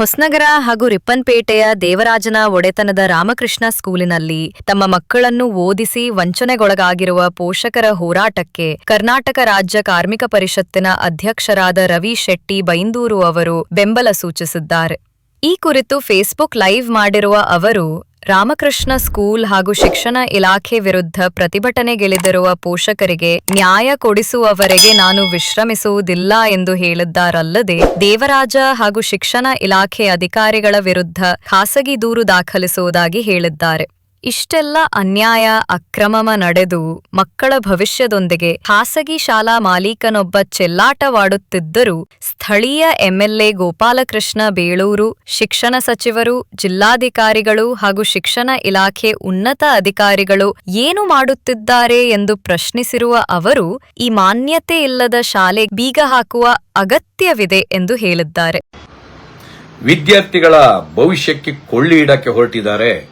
ಹೊಸನಗರ ಹಾಗೂ ರಿಪ್ಪನ್ಪೇಟೆಯ ದೇವರಾಜನ ಒಡೆತನದ ರಾಮಕೃಷ್ಣ ಸ್ಕೂಲಿನಲ್ಲಿ ತಮ್ಮ ಮಕ್ಕಳನ್ನು ಓದಿಸಿ ವಂಚನೆಗೊಳಗಾಗಿರುವ ಪೋಷಕರ ಹೋರಾಟಕ್ಕೆ ಕರ್ನಾಟಕ ರಾಜ್ಯ ಕಾರ್ಮಿಕ ಪರಿಷತ್ತಿನ ಅಧ್ಯಕ್ಷರಾದ ರವಿ ಶೆಟ್ಟಿ ಬೈಂದೂರು ಅವರು ಬೆಂಬಲ ಸೂಚಿಸಿದ್ದಾರೆ. ಈ ಕುರಿತು ಫೇಸ್ಬುಕ್ ಲೈವ್ ಮಾಡಿರುವ ಅವರು ರಾಮಕೃಷ್ಣ ಸ್ಕೂಲ್ ಹಾಗೂ ಶಿಕ್ಷಣ ಇಲಾಖೆ ವಿರುದ್ಧ ಪ್ರತಿಭಟನೆಗಿಳಿದಿರುವ ಪೋಷಕರಿಗೆ ನ್ಯಾಯ ಕೊಡಿಸುವವರೆಗೆ ನಾನು ವಿಶ್ರಮಿಸುವುದಿಲ್ಲ ಎಂದು ಹೇಳಿದ್ದಾರಲ್ಲದೆ ದೇವರಾಜ ಹಾಗೂ ಶಿಕ್ಷಣ ಇಲಾಖೆ ಅಧಿಕಾರಿಗಳ ವಿರುದ್ಧ ಖಾಸಗಿ ದೂರು ದಾಖಲಿಸುವುದಾಗಿ ಹೇಳಿದ್ದಾರೆ. ಇಷ್ಟೆಲ್ಲ ಅನ್ಯಾಯ, ಅಕ್ರಮಮ ನಡೆದು ಮಕ್ಕಳ ಭವಿಷ್ಯದೊಂದಿಗೆ ಖಾಸಗಿ ಶಾಲಾ ಮಾಲೀಕನೊಬ್ಬ ಚೆಲ್ಲಾಟವಾಡುತ್ತಿದ್ದರೂ ಸ್ಥಳೀಯ ಎಂಎಲ್ಎ ಗೋಪಾಲಕೃಷ್ಣ ಬೇಳೂರು, ಶಿಕ್ಷಣ ಸಚಿವರು, ಜಿಲ್ಲಾಧಿಕಾರಿಗಳು ಹಾಗೂ ಶಿಕ್ಷಣ ಇಲಾಖೆ ಉನ್ನತ ಅಧಿಕಾರಿಗಳು ಏನು ಮಾಡುತ್ತಿದ್ದಾರೆ ಎಂದು ಪ್ರಶ್ನಿಸಿರುವ ಅವರು, ಈ ಮಾನ್ಯತೆ ಇಲ್ಲದ ಶಾಲೆ ಬೀಗ ಹಾಕುವ ಅಗತ್ಯವಿದೆ ಎಂದು ಹೇಳಿದ್ದಾರೆ. ವಿದ್ಯಾರ್ಥಿಗಳ ಭವಿಷ್ಯಕ್ಕೆ ಕೊಳ್ಳಿ ಇಡಕ್ಕೆ ಹೊರಟಿದ್ದಾರೆ.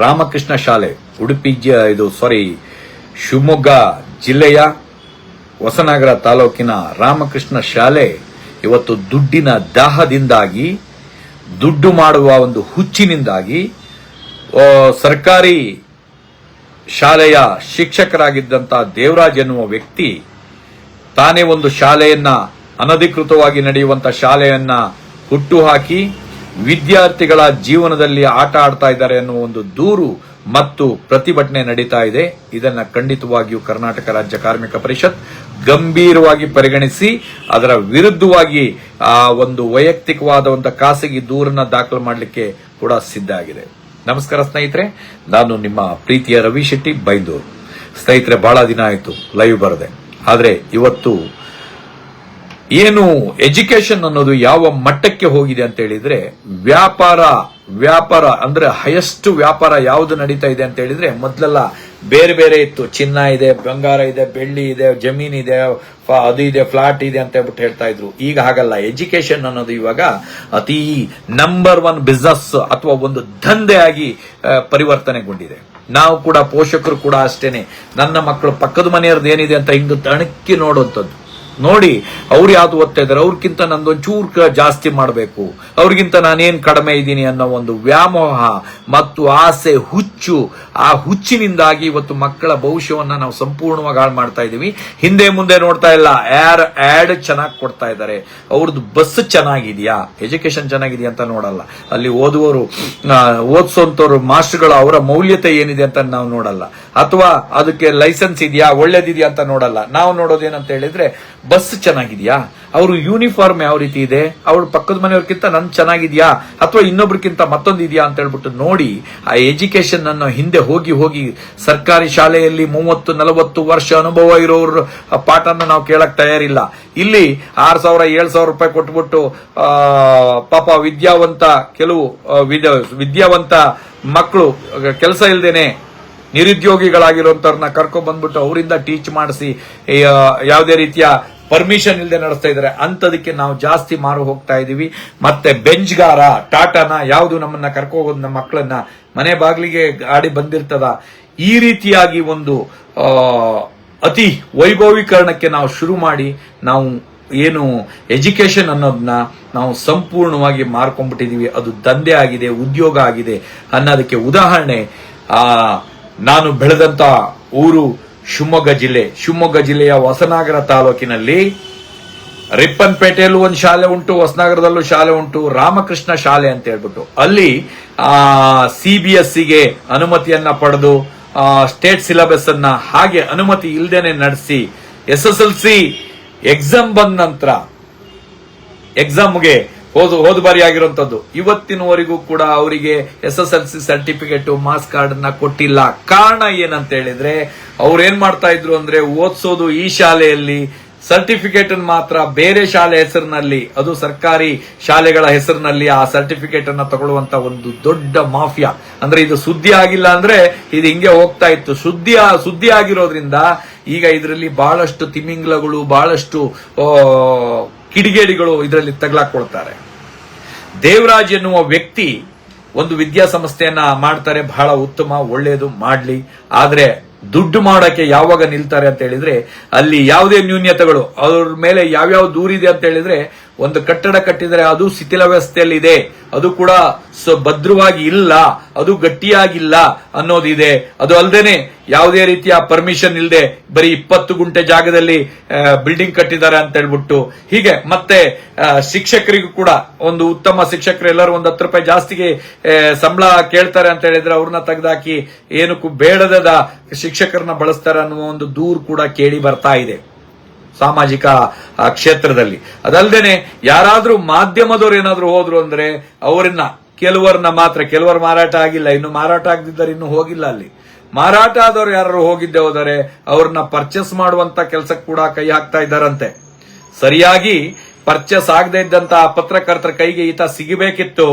ರಾಮಕೃಷ್ಣ ಶಾಲೆ, ಉಡುಪಿ ಇದು ಸಾರಿ ಶಿವಮೊಗ್ಗ ಜಿಲ್ಲೆಯ ಹೊಸನಗರ ತಾಲೂಕಿನ ರಾಮಕೃಷ್ಣ ಶಾಲೆ ಇವತ್ತು ದುಡ್ಡಿನ ದಾಹದಿಂದಾಗಿ, ದುಡ್ಡು ಮಾಡುವ ಒಂದು ಹುಚ್ಚಿನಿಂದಾಗಿ ಸರ್ಕಾರಿ ಶಾಲೆಯ ಶಿಕ್ಷಕರಾಗಿದ್ದಂಥ ದೇವರಾಜ್ ಎನ್ನುವ ವ್ಯಕ್ತಿ ತಾನೇ ಒಂದು ಶಾಲೆಯನ್ನ ಅನಧಿಕೃತವಾಗಿ ನಡೆಯುವಂತ ಶಾಲೆಯನ್ನ ಹುಟ್ಟುಹಾಕಿ ವಿದ್ಯಾರ್ಥಿಗಳ ಜೀವನದಲ್ಲಿ ಆಟ ಆಡ್ತಾ ಇದ್ದಾರೆ ಅನ್ನೋ ಒಂದು ದೂರು ಮತ್ತು ಪ್ರತಿಭಟನೆ ನಡೀತಾ ಇದೆ. ಇದನ್ನ ಖಂಡಿತವಾಗಿಯೂ ಕರ್ನಾಟಕ ರಾಜ್ಯ ಕಾರ್ಮಿಕ ಪರಿಷತ್ ಗಂಭೀರವಾಗಿ ಪರಿಗಣಿಸಿ, ಅದರ ವಿರುದ್ಧವಾಗಿ, ಆ, ಒಂದು ವೈಯಕ್ತಿಕವಾದ ಒಂದು ಖಾಸಗಿ ದೂರನ್ನ ದಾಖಲು ಮಾಡಲಿಕ್ಕೆ ಕೂಡ ಸಿದ್ಧ ಆಗಿದೆ. ನಮಸ್ಕಾರ ಸ್ನೇಹಿತರೆ, ನಾನು ನಿಮ್ಮ ಪ್ರೀತಿಯ ರವಿ ಶೆಟ್ಟಿ, ಬೈಂದೂರು. ಸ್ನೇಹಿತರೆ, ಬಹಳ ದಿನ ಆಯಿತು, ಲೈವ್ ಬರದೆ. ಆದರೆ ಇವತ್ತು ಏನು ಎಜುಕೇಶನ್ ಅನ್ನೋದು ಯಾವ ಮಟ್ಟಕ್ಕೆ ಹೋಗಿದೆ ಅಂತ ಹೇಳಿದ್ರೆ, ವ್ಯಾಪಾರ ವ್ಯಾಪಾರ ಅಂದ್ರೆ ಹೈಯೆಸ್ಟ್ ವ್ಯಾಪಾರ ಯಾವುದು ನಡೀತಾ ಇದೆ ಅಂತ ಹೇಳಿದ್ರೆ, ಮೊದಲೆಲ್ಲ ಬೇರೆ ಬೇರೆ ಇತ್ತು. ಚಿನ್ನ ಇದೆ, ಬಂಗಾರ ಇದೆ, ಬೆಳ್ಳಿ ಇದೆ, ಜಮೀನ್ ಇದೆ ಅದು ಇದೆ ಫ್ಲಾಟ್ ಇದೆ ಅಂತ ಹೇಳ್ಬಿಟ್ಟು ಹೇಳ್ತಾ ಇದ್ರು. ಈಗ ಹಾಗಲ್ಲ. ಎಜುಕೇಶನ್ ಅನ್ನೋದು ಇವಾಗ ಅತಿ ನಂಬರ್ ಒನ್ ಬಿಸ್ನೆಸ್ ಅಥವಾ ಒಂದು ದಂಧೆ ಆಗಿ ಪರಿವರ್ತನೆಗೊಂಡಿದೆ. ನಾವು ಕೂಡ ಪೋಷಕರು ಕೂಡ ಅಷ್ಟೇನೆ. ನನ್ನ ಮಕ್ಕಳು ಪಕ್ಕದ ಮನೆಯವ್ರದ್ದು ಏನಿದೆ ಅಂತ ಹಿಂಗ ತಣಕ್ಕಿ ನೋಡುವಂಥದ್ದು ನೋಡಿ, ಅವ್ರು ಯಾವ್ದು ಓದ್ತಾ ಇದಾರೆ? ಅವ್ರಿಗಿಂತ ನಂದೊಂದು ಚೂರ್ ಕ- ಜಾಸ್ತಿ ಮಾಡಬೇಕು. ಅವ್ರಿಗಿಂತ ನಾನೇನು ಕಡಿಮೆ ಇದ್ದೀನಿ ಅನ್ನೋ ಒಂದು ವ್ಯಾಮೋಹ ಮತ್ತು ಆಸೆ ಹುಚ್ಚು ಆ ಹುಚ್ಚಿನಿಂದಾಗಿ ಇವತ್ತು ಮಕ್ಕಳ ಭವಿಷ್ಯವನ್ನ ನಾವು ಸಂಪೂರ್ಣವಾಗಿ ಹಾಳು ಮಾಡ್ತಾ ಇದೀವಿ ಹಿಂದೆ ಮುಂದೆ ನೋಡ್ತಾ ಇಲ್ಲ. ಯಾರ್ ಆಡ್ ಚೆನ್ನಾಗಿ ಕೊಡ್ತಾ ಇದ್ದಾರೆ? ಅವ್ರದ್ದು ಬಸ್ ಚೆನ್ನಾಗಿದೆಯಾ? ಎಜುಕೇಶನ್ ಚೆನ್ನಾಗಿದೆಯಾ ಅಂತ ನೋಡಲ್ಲ. ಅಲ್ಲಿ ಓದುವವರು ಓದ್ಸೋಂತವ್ರು, ಮಾಸ್ಟರ್ಗಳು ಅವರ ಮೌಲ್ಯತೆ ಏನಿದೆ ಅಂತ ನಾವು ನೋಡಲ್ಲ. ಅಥವಾ ಅದಕ್ಕೆ ಲೈಸೆನ್ಸ್ ಇದೆಯಾ? ಒಳ್ಳೇದಿದೆಯಾ ಅಂತ ನೋಡಲ್ಲ. ನಾವು ನೋಡೋದೇನಂತ ಹೇಳಿದ್ರೆ, ಬಸ್ ಚೆನ್ನಾಗಿದೆಯಾ? ಅವರು ಯೂನಿಫಾರ್ಮ್ ಯಾವ ರೀತಿ ಇದೆ? ಅವ್ರ ಪಕ್ಕದ ಮನೆಯವ್ರಕ್ಕಿಂತ ನನ್ ಚೆನ್ನಾಗಿದೆಯಾ? ಅಥವಾ ಇನ್ನೊಬ್ರಕ್ಕಿಂತ ಮತ್ತೊಂದಿದೆಯಾ ಅಂತ ಹೇಳ್ಬಿಟ್ಟು ನೋಡಿ, ಆ ಎಜುಕೇಶನ್ ಅನ್ನು ಹಿಂದೆ ಹೋಗಿ ಹೋಗಿ ಸರ್ಕಾರಿ ಶಾಲೆಯಲ್ಲಿ ಮೂವತ್ತು, ನಲವತ್ತು ವರ್ಷ ಅನುಭವ ಇರೋರು ಪಾಠನ ನಾವು ಕೇಳಕ್ ತಯಾರಿಲ್ಲ. ಇಲ್ಲಿ ಆರ್ ಸಾವಿರ, ಏಳ್ ಸಾವಿರ ರೂಪಾಯಿ ಕೊಟ್ಬಿಟ್ಟು ಪಾಪ ವಿದ್ಯಾವಂತ ಕೆಲವು ವಿದ್ಯ- ವಿದ್ಯಾವಂತ ಮಕ್ಕಳು ಕೆಲಸ ಇಲ್ದೇನೆ ನಿರುದ್ಯೋಗಿಗಳಾಗಿರುವಂತವ್ರನ್ನ ಕರ್ಕೊಂಡ್ ಬಂದ್ಬಿಟ್ಟು ಅವರಿಂದ ಟೀಚ್ ಮಾಡಿಸಿ ಯಾವುದೇ ರೀತಿಯ ಪರ್ಮಿಷನ್ ಇಲ್ಲದೆ ನಡೆಸ್ತಾ ಇದ್ದಾರೆ. ಅಂತದಕ್ಕೆ ನಾವು ಜಾಸ್ತಿ ಮಾರು ಹೋಗ್ತಾ ಇದೀವಿ. ಮತ್ತೆ ಬೆಂಜ್ಗಾರ, ಟಾಟಾನ ಯಾವುದು ನಮ್ಮನ್ನ ಕರ್ಕೊ ಹೋಗೋದು ನಮ್ಮ ಮಕ್ಕಳನ್ನ ಮನೆ ಬಾಗಿಲಿಗೆ ಗಾಡಿ ಬಂದಿರ್ತದ. ಈ ರೀತಿಯಾಗಿ ಒಂದು ಅತಿ ವೈಭವೀಕರಣಕ್ಕೆ ನಾವು ಶುರು ಮಾಡಿ ನಾವು ಏನು ಎಜುಕೇಶನ್ ಅನ್ನೋದನ್ನ ನಾವು ಸಂಪೂರ್ಣವಾಗಿ ಮಾರ್ಕೊಂಡ್ಬಿಟ್ಟಿದೀವಿ. ಅದು ದಂಧೆ ಆಗಿದೆ, ಉದ್ಯೋಗ ಆಗಿದೆ ಅನ್ನೋದಕ್ಕೆ ಉದಾಹರಣೆ, ಆ, ನಾನು ಬೆಳೆದಂತ ಊರು ಶಿವಮೊಗ್ಗ ಜಿಲ್ಲೆ, ಶಿವಮೊಗ್ಗ ಜಿಲ್ಲೆಯ ಹೊಸನಾಗರ ತಾಲೂಕಿನಲ್ಲಿ ರಿಪ್ಪನ್ಪೇಟೆಯಲ್ಲೂ ಒಂದು ಶಾಲೆ ಉಂಟು, ಹೊಸನಗರದಲ್ಲೂ ಶಾಲೆ ಉಂಟು, ರಾಮಕೃಷ್ಣ ಶಾಲೆ ಅಂತ ಹೇಳ್ಬಿಟ್ಟು. ಅಲ್ಲಿ ಸಿ ಬಿ ಎಸ್ ಸಿಗೆ ಅನುಮತಿಯನ್ನ ಪಡೆದು ಸ್ಟೇಟ್ ಸಿಲೆಬಸ್ ಅನ್ನ ಹಾಗೆ ಅನುಮತಿ ಇಲ್ದೇನೆ ನಡೆಸಿ S S L C exam ಬಂದ ನಂತರ ಎಕ್ಸಾಮ್ಗೆ ಹೋದ ಹೋದ ಬಾರಿ ಆಗಿರುವಂತದ್ದು ಇವತ್ತಿನವರೆಗೂ ಕೂಡ ಅವರಿಗೆ S S L C certificate marks ಕಾರ್ಡ್ನ ಕೊಟ್ಟಿಲ್ಲ. ಕಾರಣ ಏನಂತ ಹೇಳಿದ್ರೆ ಅವ್ರು ಏನ್ ಮಾಡ್ತಾ ಇದ್ರು ಅಂದ್ರೆ ಓದಿಸೋದು ಈ ಶಾಲೆಯಲ್ಲಿ ಸರ್ಟಿಫಿಕೇಟ್ ಮಾತ್ರ ಬೇರೆ ಶಾಲೆ ಹೆಸರಿನಲ್ಲಿ, ಅದು ಸರ್ಕಾರಿ ಶಾಲೆಗಳ ಹೆಸರಿನಲ್ಲಿ ಆ ಸರ್ಟಿಫಿಕೇಟ್ ಅನ್ನ ತಗೊಳ್ಳುವಂತ ಒಂದು ದೊಡ್ಡ ಮಾಫಿಯಾ. ಅಂದ್ರೆ ಇದು ಸುದ್ದಿ ಆಗಿಲ್ಲ ಅಂದ್ರೆ ಇದು ಹಿಂಗೆ ಹೋಗ್ತಾ ಇತ್ತು. ಸುದ್ದಿ ಸುದ್ದಿ ಆಗಿರೋದ್ರಿಂದ ಈಗ ಇದರಲ್ಲಿ ಬಹಳಷ್ಟು ತಿಮಿಂಗ್ಲಗಳು, ಬಹಳಷ್ಟು ಕಿಡಿಗೇಡಿಗಳು ಇದರಲ್ಲಿ ತಗಲಾಕೊಳ್ತಾರೆ ದೇವರಾಜ್ ಎನ್ನುವ ವ್ಯಕ್ತಿ ಒಂದು ವಿದ್ಯಾಸಂಸ್ಥೆಯನ್ನ ಮಾಡ್ತಾರೆ, ಬಹಳ ಉತ್ತಮ, ಒಳ್ಳೆಯದು, ಮಾಡ್ಲಿ. ಆದರೆ ದುಡ್ಡು ಮಾಡೋಕೆ ಯಾವಾಗ ನಿಲ್ತಾರೆ ಅಂತ ಹೇಳಿದ್ರೆ, ಅಲ್ಲಿ ಯಾವುದೇ ನ್ಯೂನ್ಯತೆಗಳು, ಅವ್ರ ಮೇಲೆ ಯಾವ್ಯಾವ ದೂರಿದೆ ಅಂತ ಹೇಳಿದ್ರೆ ಒಂದು ಕಟ್ಟಡ ಕಟ್ಟಿದರೆ ಅದು ಶಿಥಿಲ ವ್ಯವಸ್ಥೆಯಲ್ಲಿ ಇದೆ ಅದು ಕೂಡ ಭದ್ರವಾಗಿ ಇಲ್ಲ. ಅದು ಗಟ್ಟಿಯಾಗಿಲ್ಲ ಅನ್ನೋದಿದೆ. ಅದು ಅಲ್ಲದೇನೆ ಯಾವುದೇ ರೀತಿಯ ಪರ್ಮಿಷನ್ ಇಲ್ಲದೆ ಬರೀ ಇಪ್ಪತ್ತು ಗುಂಟೆ ಜಾಗದಲ್ಲಿ ಬಿಲ್ಡಿಂಗ್ ಕಟ್ಟಿದ್ದಾರೆ ಅಂತ ಹೇಳ್ಬಿಟ್ಟು. ಹೀಗೆ ಮತ್ತೆ ಶಿಕ್ಷಕರಿಗೂ ಕೂಡ ಒಂದು ಉತ್ತಮ ಶಿಕ್ಷಕರು ಎಲ್ಲರೂ ಒಂದು ಹತ್ತು ರೂಪಾಯಿ ಜಾಸ್ತಿಗೆ ಸಂಬಳ ಕೇಳ್ತಾರೆ ಅಂತ ಹೇಳಿದ್ರೆ ಅವ್ರನ್ನ ತೆಗೆದಾಕಿ ಏನಕ್ಕೂ ಬೇಡದ ಶಿಕ್ಷಕರನ್ನ ಬಳಸ್ತಾರೆ ಅನ್ನುವ ಒಂದು ದೂರು ಕೂಡ ಕೇಳಿ ಬರ್ತಾ ಇದೆ. ಸಾಮಾಜಿಕ ಕ್ಷೇತ್ರದಲ್ಲಿ. ಅದಲ್ದೇನೆ ಯಾರಾದ್ರೂ ಮಾಧ್ಯಮದವ್ರು ಏನಾದ್ರೂ ಹೋದ್ರು ಅಂದ್ರೆ ಅವರನ್ನ ಕೆಲವರನ್ನ ಮಾತ್ರ, ಕೆಲವರು ಮಾರಾಟ ಆಗಿಲ್ಲ, ಇನ್ನು ಮಾರಾಟ ಆಗದಿದ್ದರೆ ಇನ್ನು ಹೋಗಿಲ್ಲ ಅಲ್ಲಿ. ಮಾರಾಟ ಆದವ್ರು ಯಾರು ಹೋಗಿದ್ದೆ ಹೋದರೆ ಅವ್ರನ್ನ ಪರ್ಚೇಸ್ ಮಾಡುವಂತ ಕೆಲಸಕ್ಕೆ ಕೂಡ ಕೈ ಹಾಕ್ತಾ ಇದ್ದಾರಂತೆ. ಸರಿಯಾಗಿ ಪರ್ಚೇಸ್ ಆಗದೆ ಇದ್ದಂತ ಪತ್ರಕರ್ತರ ಕೈಗೆ ಈತ ಸಿಗಬೇಕಿತ್ತು.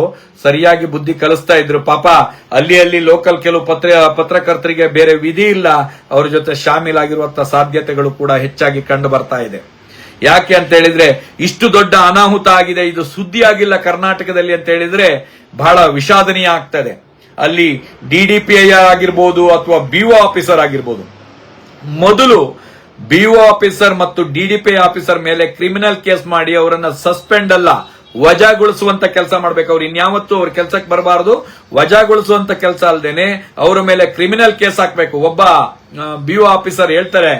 ಸರಿಯಾಗಿ ಬುದ್ಧಿ ಕಲಿಸ್ತಾ ಇದ್ರು. ಪಾಪ, ಅಲ್ಲಿ ಅಲ್ಲಿ ಲೋಕಲ್ ಕೆಲವು ಪತ್ರ, ಪತ್ರಕರ್ತರಿಗೆ ಬೇರೆ ವಿಧಿ ಇಲ್ಲ. ಅವ್ರ ಜೊತೆ ಶಾಮೀಲಾಗಿರುವಂತಹ ಸಾಧ್ಯತೆಗಳು ಕೂಡ ಹೆಚ್ಚಾಗಿ ಕಂಡು ಬರ್ತಾ ಇದೆ. ಯಾಕೆ ಅಂತ ಹೇಳಿದ್ರೆ, ಇಷ್ಟು ದೊಡ್ಡ ಅನಾಹುತ ಆಗಿದೆ. ಇದು ಸುದ್ದಿ ಆಗಿಲ್ಲ ಕರ್ನಾಟಕದಲ್ಲಿ ಅಂತ ಹೇಳಿದ್ರೆ ಬಹಳ ವಿಷಾದನೀಯ ಆಗ್ತದೆ. ಅಲ್ಲಿ ಡಿ ಡಿ ಪಿ ಐ ಆಗಿರ್ಬೋದು ಅಥವಾ ಬಿಒ ಆಫೀಸರ್ ಆಗಿರ್ಬೋದು. ಮೊದಲು ಬಿಒ ಆಫೀಸರ್ ಮತ್ತು ಡಿಡಿಪಿ ಆಫೀಸರ್ ಮೇಲೆ ಕ್ರಿಮಿನಲ್ ಕೇಸ್ ಮಾಡಿ ಅವರನ್ನ ಸಸ್ಪೆಂಡ್ ಅಲ್ಲ, ವಜಾಗೊಳಿಸುವಂತ ಕೆಲಸ ಮಾಡ್ಬೇಕು. ಅವ್ರು ಇನ್ಯಾವತ್ತೂ ಅವ್ರ ಕೆಲಸಕ್ಕೆ ಬರಬಾರದು. ವಜಾಗೊಳಿಸುವಂತ ಕೆಲಸ ಅಲ್ಲದೇನೆ ಅವರ ಮೇಲೆ ಕ್ರಿಮಿನಲ್ ಕೇಸ್ ಹಾಕ್ಬೇಕು. ಒಬ್ಬ ಬಿಒ ಆಫೀಸರ್ ಹೇಳ್ತಾರೆ.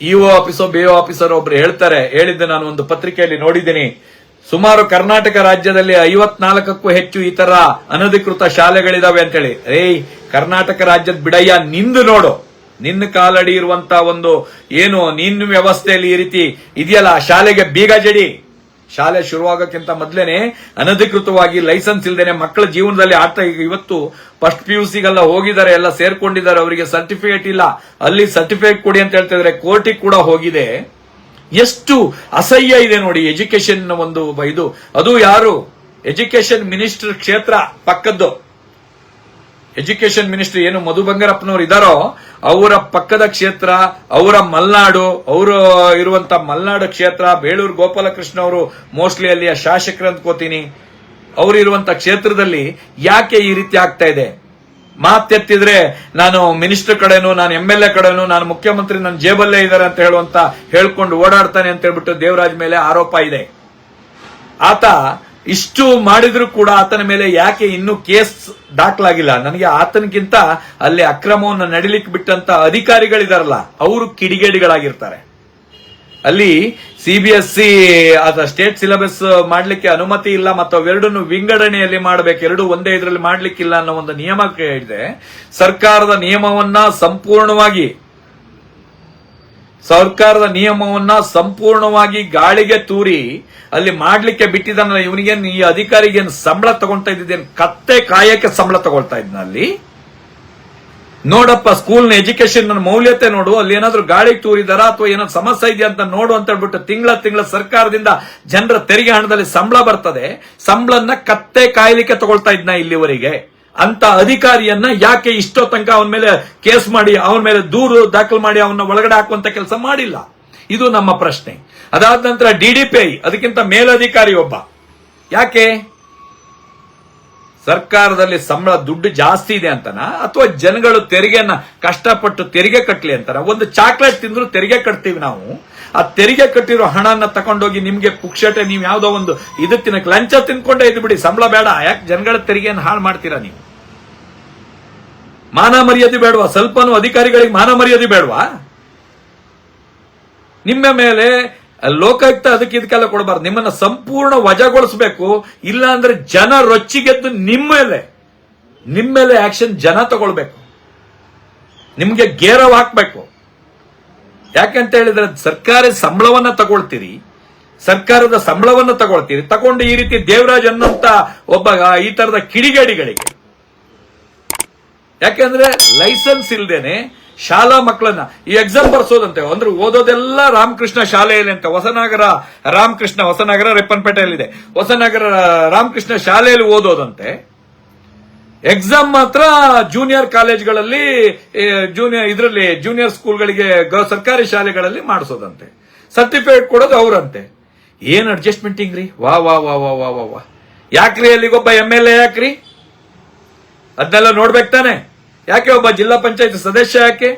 ಇಒ ಆಫೀಸರ್ ಬಿಒ ಆಫೀಸರ್ ಒಬ್ರು ಹೇಳ್ತಾರೆ. ಹೇಳಿದ್ದೆ ನಾನು ಒಂದು ಪತ್ರಿಕೆಯಲ್ಲಿ ನೋಡಿದ್ದೀನಿ. ಸುಮಾರು ಕರ್ನಾಟಕ ರಾಜ್ಯದಲ್ಲಿ ಐವತ್ನಾಲ್ಕಕ್ಕೂ ಹೆಚ್ಚು ಈ ತರ ಅನಧಿಕೃತ ಶಾಲೆಗಳಿದಾವೆ ಅಂತೇಳಿ. ಏಯ್, ಕರ್ನಾಟಕ ರಾಜ್ಯದ ಬಿಡಯ್ಯ, ನಿಂದು ನೋಡು. ನಿನ್ನ ಕಾಲಡಿ ಇರುವಂತ ಒಂದು ಏನು, ನಿನ್ನ ವ್ಯವಸ್ಥೆಯಲ್ಲಿ ಈ ರೀತಿ ಇದೆಯಲ್ಲ, ಶಾಲೆಗೆ ಬೀಗ ಜಡಿ. ಶಾಲೆ ಶುರುವಾಗಕ್ಕಿಂತ ಮೊದಲೇನೆ ಅನಧಿಕೃತವಾಗಿ ಲೈಸೆನ್ಸ್ ಇಲ್ದೇನೆ ಮಕ್ಕಳ ಜೀವನದಲ್ಲಿ ಈಗ ಇವತ್ತು ಫಸ್ಟ್ ಪಿ ಯು ಸಿಗೆಲ್ಲ ಹೋಗಿದ್ದಾರೆ, ಎಲ್ಲ ಸೇರ್ಕೊಂಡಿದ್ದಾರೆ, ಅವರಿಗೆ ಸರ್ಟಿಫಿಕೇಟ್ ಇಲ್ಲ. ಅಲ್ಲಿ ಸರ್ಟಿಫಿಕೇಟ್ ಕೊಡಿ ಅಂತ ಹೇಳ್ತಾ ಇದ್ರೆ ಕೋರ್ಟಿಗೆ ಕೂಡ ಹೋಗಿದೆ. ಎಷ್ಟು ಅಸಹ್ಯ ಇದೆ ನೋಡಿ ಎಜುಕೇಶನ್ ಒಂದು ಇದು. ಅದು ಯಾರು? ಎಜುಕೇಶನ್ ಮಿನಿಸ್ಟರ್ ಕ್ಷೇತ್ರ ಪಕ್ಕದ್ದು. ಎಜುಕೇಶನ್ ಮಿನಿಸ್ಟ್ರಿ ಏನು ಮಧು ಬಂಗಾರಪ್ಪನವರು ಇದಾರೋ, ಅವರ ಪಕ್ಕದ ಕ್ಷೇತ್ರ, ಅವರ ಮಲ್ನಾಡು, ಅವರು ಇರುವಂತ ಮಲ್ನಾಡು ಕ್ಷೇತ್ರ, ಬೇಳೂರು ಗೋಪಾಲಕೃಷ್ಣ ಅವರು ಮೋಸ್ಟ್ಲಿ ಅಲ್ಲಿಯ ಶಾಸಕರು ಅಂದ್ಕೋತೀನಿ ಅವರು ಇರುವಂತ ಕ್ಷೇತ್ರದಲ್ಲಿ ಯಾಕೆ ಈ ರೀತಿ ಆಗ್ತಾ ಇದೆ? ಮಾತೆತ್ತಿದ್ರೆ ನಾನು ಮಿನಿಸ್ಟರ್ ಕಡೆನು, ನಾನು ಎಂ ಎಲ್ ಎ ಕಡೆನು, ನಾನು ಮುಖ್ಯಮಂತ್ರಿ ನನ್ನ ಜೇಬಲ್ಲೇ ಇದ್ದಾರೆ ಅಂತ ಹೇಳುವಂತ ಹೇಳ್ಕೊಂಡು ಓಡಾಡ್ತಾನೆ ಅಂತ ಹೇಳ್ಬಿಟ್ಟು ದೇವರಾಜ್ ಮೇಲೆ ಆರೋಪ ಇದೆ. ಆತ ಇಷ್ಟು ಮಾಡಿದ್ರು ಕೂಡ ಆತನ ಮೇಲೆ ಯಾಕೆ ಇನ್ನೂ ಕೇಸ್ ದಾಖಲಾಗಿಲ್ಲ? ನನಗೆ ಆತನಿಗಿಂತ ಅಲ್ಲಿ ಅಕ್ರಮವನ್ನು ನಡಿಲಿಕ್ಕೆ ಬಿಟ್ಟಂತ ಅಧಿಕಾರಿಗಳಿದಾರಲ್ಲ, ಅವರು ಕಿಡಿಗೇಡಿಗಳಾಗಿರ್ತಾರೆ. ಅಲ್ಲಿ ಸಿಬಿಎಸ್ಇ ಅದ ಸ್ಟೇಟ್ ಸಿಲೆಬಸ್ ಮಾಡ್ಲಿಕ್ಕೆ ಅನುಮತಿ ಇಲ್ಲ, ಮತ್ತು ಅವೆರಡನ್ನು ವಿಂಗಡಣೆಯಲ್ಲಿ ಮಾಡಬೇಕು, ಎರಡು ಒಂದೇ ಇದರಲ್ಲಿ ಮಾಡ್ಲಿಕ್ಕಿಲ್ಲ ಅನ್ನೋ ಒಂದು ನಿಯಮ ಇದೆ. ಸರ್ಕಾರದ ನಿಯಮವನ್ನ ಸಂಪೂರ್ಣವಾಗಿ ಸರ್ಕಾರದ ನಿಯಮವನ್ನ ಸಂಪೂರ್ಣವಾಗಿ ಗಾಳಿಗೆ ತೂರಿ ಅಲ್ಲಿ ಮಾಡ್ಲಿಕ್ಕೆ ಬಿಟ್ಟಿದ್ದಾನಲ್ಲ ಇವನಿಗೇನು ಈ ಅಧಿಕಾರಿಗೇನು ಸಂಬಳ ತಗೊಳ್ತಾ ಇದ್ದೇನು ಕತ್ತೆ ಕಾಯಕ್ಕೆ ಸಂಬಳ ತಗೊಳ್ತಾ ಇದ್ನ ಅಲ್ಲಿ. ನೋಡಪ್ಪ ಸ್ಕೂಲ್ನ ಎಜುಕೇಶನ್ ಮೌಲ್ಯತೆ ನೋಡು, ಅಲ್ಲಿ ಏನಾದ್ರೂ ಗಾಳಿಗೆ ತೂರಿದಾರ ಅಥವಾ ಏನಾದ್ರು ಸಮಸ್ಯೆ ಇದೆಯಾ ಅಂತ ನೋಡು ಅಂತ ಹೇಳ್ಬಿಟ್ಟು ತಿಂಗಳ ತಿಂಗಳ ಸರ್ಕಾರದಿಂದ ಜನರ ತೆರಿಗೆ ಹಣದಲ್ಲಿ ಸಂಬಳ ಬರ್ತದೆ. ಸಂಬಳನ್ನ ಕತ್ತೆ ಕಾಯಲಿಕ್ಕೆ ತಗೊಳ್ತಾ ಇದ್ನ ಇಲ್ಲಿವರೆಗೆ. ಅಂತ ಅಧಿಕಾರಿಯನ್ನ ಯಾಕೆ ಇಷ್ಟೋ ತನಕ ಅವನ ಮೇಲೆ ಕೇಸ್ ಮಾಡಿ, ಅವನ ಮೇಲೆ ದೂರು ದಾಖಲು ಮಾಡಿ ಅವನ್ನ ಒಳಗಡೆ ಹಾಕುವಂತ ಕೆಲಸ ಮಾಡಿಲ್ಲ. ಇದು ನಮ್ಮ ಪ್ರಶ್ನೆ. ಅದಾದ ನಂತರ ಡಿಡಿಪಿಐ ಅದಕ್ಕಿಂತ ಮೇಲಧಿಕಾರಿ ಒಬ್ಬ. ಯಾಕೆ? ಸರ್ಕಾರದಲ್ಲಿ ಸಂಬಳ ದುಡ್ಡು ಜಾಸ್ತಿ ಇದೆ ಅಂತನ? ಅಥವಾ ಜನಗಳು ತೆರಿಗೆಯನ್ನ ಕಷ್ಟಪಟ್ಟು ತೆರಿಗೆ ಕಟ್ಟಲಿ ಅಂತಾರ ಒಂದು ಚಾಕ್ಲೇಟ್ ತಿಂದ್ರು ತೆರಿಗೆ ಕಟ್ತೀವಿ ನಾವು. ಆ ತೆರಿಗೆ ಕಟ್ಟಿರೋ ಹಣನ ತಕೊಂಡೋಗಿ ನಿಮ್ಗೆ ಪುಕ್ಷಟೆ, ನೀವು ಯಾವ್ದೋ ಒಂದು ಇದು ತಿನ್ನಕ್ ಲಂಚ ತಿನ್ಕೊಂಡೇ ಇದ್ ಬಿಡಿ ಸಂಬಳ ಬೇಡ. ಯಾಕೆ ಜನಗಳ ತೆರಿಗೆಯನ್ನು ಹಾಳು ಮಾಡ್ತೀರಾ ನೀವು? ಮಾನ ಮರ್ಯಾದೆ ಬೇಡವಾ? ಸ್ವಲ್ಪನೂ ಅಧಿಕಾರಿಗಳಿಗೆ ಮಾನ ಮರ್ಯಾದೆ ಬೇಡವಾ? ನಿಮ್ಮ ಮೇಲೆ ಲೋಕಾಯುಕ್ತ ಅದಕ್ಕೆ ಇದಕ್ಕೆಲ್ಲ ಕೊಡಬಾರ್ದು. ನಿಮ್ಮನ್ನ ಸಂಪೂರ್ಣ ವಜಾಗೊಳಿಸಬೇಕು. ಇಲ್ಲ ಅಂದ್ರೆ ಜನ ರೊಚ್ಚಿಗೆದ್ದು ನಿಮ್ಮ ಮೇಲೆ ನಿಮ್ಮ ಮೇಲೆ ಆಕ್ಷನ್ ಜನ ತಗೊಳ್ಬೇಕು. ನಿಮ್ಗೆ ಗೇರವ್ ಹಾಕ್ಬೇಕು. ಯಾಕಂತ ಹೇಳಿದ್ರೆ ಸರ್ಕಾರಿ ಸಂಬಳವನ್ನ ತಗೊಳ್ತೀರಿ, ಸರ್ಕಾರದ ಸಂಬಳವನ್ನ ತಗೊಳ್ತೀರಿ, ತಗೊಂಡು ಈ ರೀತಿ ದೇವರಾಜ್ ಅನ್ನಂತ ಒಬ್ಬ ಈ ತರದ ಕಿಡಿಗೇಡಿಗಳಿಗೆ. ಯಾಕೆಂದ್ರೆ ಲೈಸೆನ್ಸ್ ಇಲ್ದೇನೆ ಶಾಲಾ ಮಕ್ಕಳನ್ನ, ಈ ಎಕ್ಸಾಮ್ ಬರ್ಸೋದಂತೆ, ಅಂದ್ರೆ ಓದೋದೆಲ್ಲ ರಾಮಕೃಷ್ಣ ಶಾಲೆಯಲ್ಲಿ ಅಂತ, ಹೊಸನಗರ ರಾಮಕೃಷ್ಣ, ಹೊಸನಗರ ರೆಪ್ಪನ್ಪೇಟೆಯಲ್ಲಿದೆ. ಹೊಸನಗರ ರಾಮಕೃಷ್ಣ ಶಾಲೆಯಲ್ಲಿ ಓದೋದಂತೆ ಎಕ್ಸಾಮ್ ಮಾತ್ರ ಜೂನಿಯರ್ ಕಾಲೇಜ್ಗಳಲ್ಲಿ ಜೂನಿಯರ್ ಇದರಲ್ಲಿ ಜೂನಿಯರ್ ಸ್ಕೂಲ್ಗಳಿಗೆ ಸರ್ಕಾರಿ ಶಾಲೆಗಳಲ್ಲಿ ಮಾಡಿಸೋದಂತೆ. ಸರ್ಟಿಫಿಕೇಟ್ ಕೊಡೋದು ಅವರಂತೆ. ಏನ್ ಅಡ್ಜಸ್ಟ್ಮೆಂಟಿಂಗ್ ರೀ ವಾ ವಾ ವಾ ವಾ ವಾ ವಾ ವಾ. ಯಾಕ್ರಿ ಅಲ್ಲಿಗೊಬ್ಬ ಎಂ ಎಲ್ ಎ ಯಾಕ್ರಿ? ಅದನ್ನೆಲ್ಲ ನೋಡ್ಬೇಕು ತಾನೆ. ಯಾಕೆ ಒಬ್ಬ ಜಿಲ್ಲಾ ಪಂಚಾಯತ್ ಸದಸ್ಯ ಯಾಕೆ?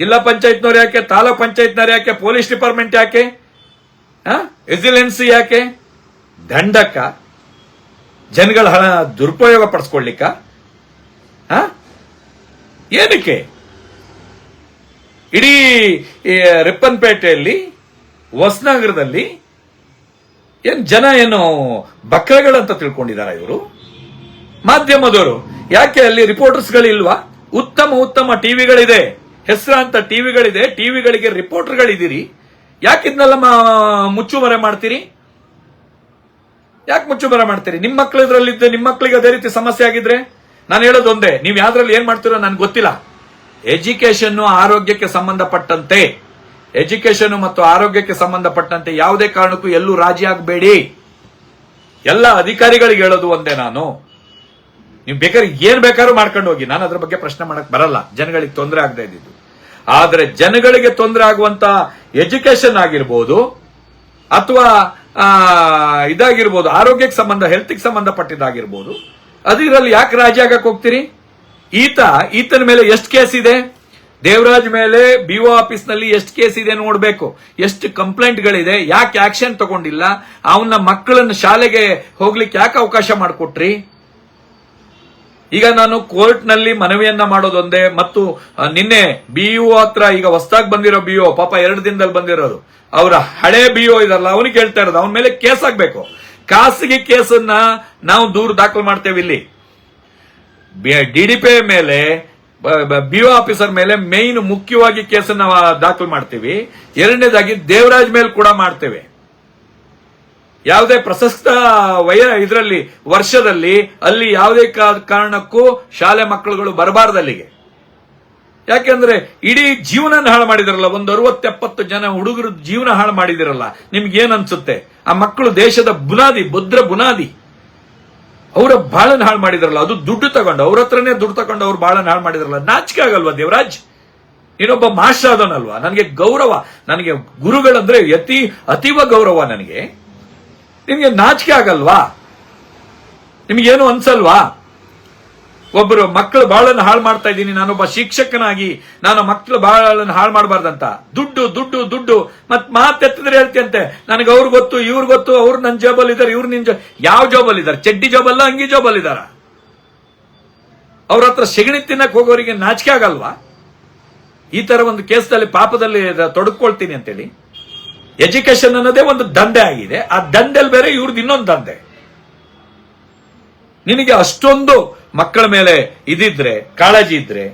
ಜಿಲ್ಲಾ ಪಂಚಾಯತ್ನವ್ರು ಯಾಕೆ? ತಾಲೂಕ್ ಪಂಚಾಯತ್ನವ್ರು ಯಾಕೆ? ಪೊಲೀಸ್ ಡಿಪಾರ್ಟ್ಮೆಂಟ್ ಯಾಕೆ? ಎಸಿಲೆನ್ಸಿ ಯಾಕೆ? ದಂಡಕ್ಕ ಜನಗಳ ಹಣ ದುರುಪಯೋಗ ಪಡಿಸ್ಕೊಳ್ಲಿಕ್ಕ? ಏನಕ್ಕೆ? ಇಡೀ ರಿಪ್ಪನ್ಪೇಟೆಯಲ್ಲಿ, ಹೊಸನಗರದಲ್ಲಿ ಏನ್ ಜನ ಏನು ಬಕ್ರಗಳಂತ ತಿಳ್ಕೊಂಡಿದ್ದಾರೆ ಇವರು? ಮಾಧ್ಯಮದವರು. ಯಾಕೆ ಅಲ್ಲಿ ರಿಪೋರ್ಟರ್ಸ್ಗಳಿಲ್ವಾ? ಉತ್ತಮ ಉತ್ತಮ ಟಿವಿಗಳಿದೆ. ಹೆಸರಾಂತ ಟಿವಿಗಳಿದೆ. ಟಿವಿಗಳಿಗೆ ರಿಪೋರ್ಟರ್ಗಳಿದ್ದೀರಿ. ಯಾಕೆ ಇದನ್ನೆಲ್ಲ ಮಾ- ಮುಚ್ಚುಮರೆ ಮಾಡ್ತೀರಿ? ಯಾಕೆ ಮುಚ್ಚುಮರೆ ಮಾಡ್ತೀರಿ? ನಿಮ್ಮ ಮಕ್ಳು ಇದ್ರಲ್ಲಿದ್ದೆ ನಿಮ್ಮ ಮಕ್ಕಳಿಗೆ ಅದೇ ರೀತಿ ಸಮಸ್ಯೆ ಆಗಿದ್ರೆ? ನಾನು ಹೇಳೋದು ಒಂದೇ, ನೀವು ಯಾವ್ದ್ರಲ್ಲಿ ಏನ್ ಮಾಡ್ತೀರೋ ನನ್ಗೆ ಗೊತ್ತಿಲ್ಲ. ಎಜುಕೇಶನ್ ಆರೋಗ್ಯಕ್ಕೆ ಸಂಬಂಧಪಟ್ಟಂತೆ ಎಜುಕೇಶನ್ ಮತ್ತು ಆರೋಗ್ಯಕ್ಕೆ ಸಂಬಂಧಪಟ್ಟಂತೆ ಯಾವುದೇ ಕಾರಣಕ್ಕೂ ಎಲ್ಲೂ ರಾಜಿ ಆಗಬೇಡಿ. ಎಲ್ಲ ಅಧಿಕಾರಿಗಳಿಗೆ ಹೇಳೋದು ಒಂದೇ ನಾನು. ನೀವು ಬೇಕಾದ್ರೆ ಏನ್ ಬೇಕಾದ್ರೂ ಮಾಡ್ಕೊಂಡು ಹೋಗಿ. ನಾನು ಅದ್ರ ಬಗ್ಗೆ ಪ್ರಶ್ನೆ ಮಾಡಕ್ ಬರಲ್ಲ. ಜನಗಳಿಗೆ ತೊಂದರೆ ಆಗದೆ ಇದ್ದಿದ್ದು. ಆದ್ರೆ ಜನಗಳಿಗೆ ತೊಂದರೆ ಆಗುವಂತ ಎಜುಕೇಶನ್ ಆಗಿರ್ಬೋದು, ಅಥವಾ ಇದಾಗಿರ್ಬೋದು, ಆರೋಗ್ಯಕ್ಕೆ ಸಂಬಂಧ ಹೆಲ್ತ್ಗೆ ಸಂಬಂಧಪಟ್ಟಿದ್ದಾಗಿರ್ಬೋದು. ಅದಿರಲ್ಲಿ ಯಾಕೆ ರಾಜಿ ಆಗಕ್ಕೆ ಹೋಗ್ತೀರಿ? ಈತ, ಈತನ ಮೇಲೆ ಎಷ್ಟು ಕೇಸ್ ಇದೆ? ದೇವರಾಜ್ ಮೇಲೆ ಬಿಒ ಆಫೀಸ್ನಲ್ಲಿ ಎಷ್ಟು ಕೇಸ್ ಇದೆ ನೋಡಬೇಕು. ಎಷ್ಟು ಕಂಪ್ಲೇಂಟ್ಗಳಿದೆ ಯಾಕೆ ಆಕ್ಷನ್ ತಗೊಂಡಿಲ್ಲ? ಅವನ ಮಕ್ಕಳನ್ನು ಶಾಲೆಗೆ ಹೋಗ್ಲಿಕ್ಕೆ ಯಾಕೆ ಅವಕಾಶ ಮಾಡಿಕೊಟ್ರಿ? ಈಗ ನಾನು ಕೋರ್ಟ್ನಲ್ಲಿ ಮನವಿಯನ್ನ ಮಾಡೋದೊಂದೇ ಮತ್ತು ನಿನ್ನೆ ಬಿಇಒ ಹತ್ರ ಈಗ ಹೊಸದಾಗಿ ಬಂದಿರೋ ಬಿಇಒ ಪಾಪ ಎರಡು ದಿನದಲ್ಲಿ ಬಂದಿರೋರು. ಅವರ ಹಳೆ ಬಿಇಒ ಇದಲ್ಲ, ಅವನಿಗೆ ಹೇಳ್ತಾ ಇರೋದು, ಅವನ ಮೇಲೆ ಕೇಸ್ ಆಗ್ಬೇಕು. ಖಾಸಗಿ ಕೇಸನ್ನ ನಾವು ದೂರು ದಾಖಲು ಮಾಡ್ತೇವೆ ಇಲ್ಲಿ. ಡಿಡಿಪಿ ಮೇಲೆ ಬಿಒ ಆಫೀಸರ್ ಮೇಲೆ ಮೇನ್ ಮುಖ್ಯವಾಗಿ ಕೇಸನ್ನ ದಾಖಲು ಮಾಡ್ತೀವಿ. ಎರಡನೇದಾಗಿ ದೇವರಾಜ್ ಮೇಲೆ ಕೂಡ ಮಾಡ್ತೇವೆ. ಯಾವುದೇ ಪ್ರಸಕ್ತ ವಯ ಇದರಲ್ಲಿ, ವರ್ಷದಲ್ಲಿ, ಅಲ್ಲಿ ಯಾವುದೇ ಕಾರಣಕ್ಕೂ ಶಾಲೆ ಮಕ್ಕಳುಗಳು ಬರಬಾರದು ಅಲ್ಲಿಗೆ ಯಾಕೆಂದ್ರೆ, ಇಡೀ ಜೀವನ ಹಾಳು ಮಾಡಿದಿರಲ್ಲ, ಒಂದು ಅರವತ್ತೆಪ್ಪತ್ತು ಜನ ಹುಡುಗರು ಜೀವನ ಹಾಳು ಮಾಡಿದಿರಲ್ಲ, ನಿಮ್ಗೆ ಏನ್ ಅನ್ಸುತ್ತೆ? ಆ ಮಕ್ಕಳು ದೇಶದ ಬುನಾದಿ, ಭದ್ರ ಬುನಾದಿ. ಅವರ ಬಾಳನ್ನ ಹಾಳು ಮಾಡಿದ್ರಲ್ಲ, ಅದು ದುಡ್ಡು ತಗೊಂಡು, ಅವ್ರ ಹತ್ರನೇ ದುಡ್ಡು ತಗೊಂಡು ಅವ್ರು ಬಾಳನ್ನ ಹಾಳು ಮಾಡಿದ್ರಲ್ಲ. ನಾಚಿಕೆ ಆಗಲ್ವಾ ದೇವರಾಜ್? ಇನ್ನೊಬ್ಬ ಮಾಸ್ಟರ್ ಅದನಲ್ವಾ ನನಗೆ ಗೌರವ, ನನಗೆ ಗುರುಗಳಂದ್ರೆ ಅತಿ ಅತೀವ ಗೌರವ ನನಗೆ. ನಿಮ್ಗೆ ನಾಚಿಕೆ ಆಗಲ್ವಾ? ನಿಮಗೇನು ಅನ್ಸಲ್ವಾ? ಒಬ್ಬರು ಮಕ್ಕಳು ಬಾಳನ್ನು ಹಾಳು ಮಾಡ್ತಾ ಇದ್ದೀನಿ, ನಾನೊಬ್ಬ ಶಿಕ್ಷಕನಾಗಿ, ನಾನು ಮಕ್ಕಳು ಬಾಳನ್ನು ಹಾಳು ಮಾಡಬಾರ್ದಂತ. ದುಡ್ಡು ದುಡ್ಡು ದುಡ್ಡು. ಮತ್ ಮಾತೆತ್ತಿದ್ರೆ ಹೇಳ್ತಿಯಂತೆ. ನನಗೆ ಅವ್ರು ಗೊತ್ತು, ಇವ್ರು ಗೊತ್ತು, ಅವ್ರು ನನ್ನ ಜಾಬಲ್ಲಿ ಇದಾರೆ, ಇವ್ರು ನಿನ್ ಯಾವ ಜಾಬಲ್ಲಿ ಇದ್ದಾರೆ ಚಡ್ಡಿ ಜಾಬಲ್ಲ, ಅಂಗಿ ಜಾಬಲ್ಲಿ ಇದಾರ? ಅವ್ರ ಹತ್ರ ಸೆಗಣಿ ತಿನ್ನಕ್ ಹೋಗೋರಿಗೆ ನಾಚಿಕೆ ಆಗಲ್ವಾ? ಈ ತರ ಒಂದು ಕೇಸ್ದಲ್ಲಿ ಪಾಪದಲ್ಲಿ ತೊಡಕೊಳ್ತೀನಿ ಅಂತೇಳಿ. ಎಜುಕೇಶನ್ ಅನ್ನೋದೇ ಒಂದು ದಂಧೆ ಆಗಿದೆ. ಆ ದಂಧೆಲ್ ಬೇರೆ ಇವ್ರದ್ದು ಇನ್ನೊಂದು ದಂಧೆ ನಿನಗೆ ಅಷ್ಟೊಂದು ಮಕ್ಕಳ ಮೇಲೆ ಇದಿದ್ರೆ, ಕಾಳಜಿ ಇದ್ರೆ,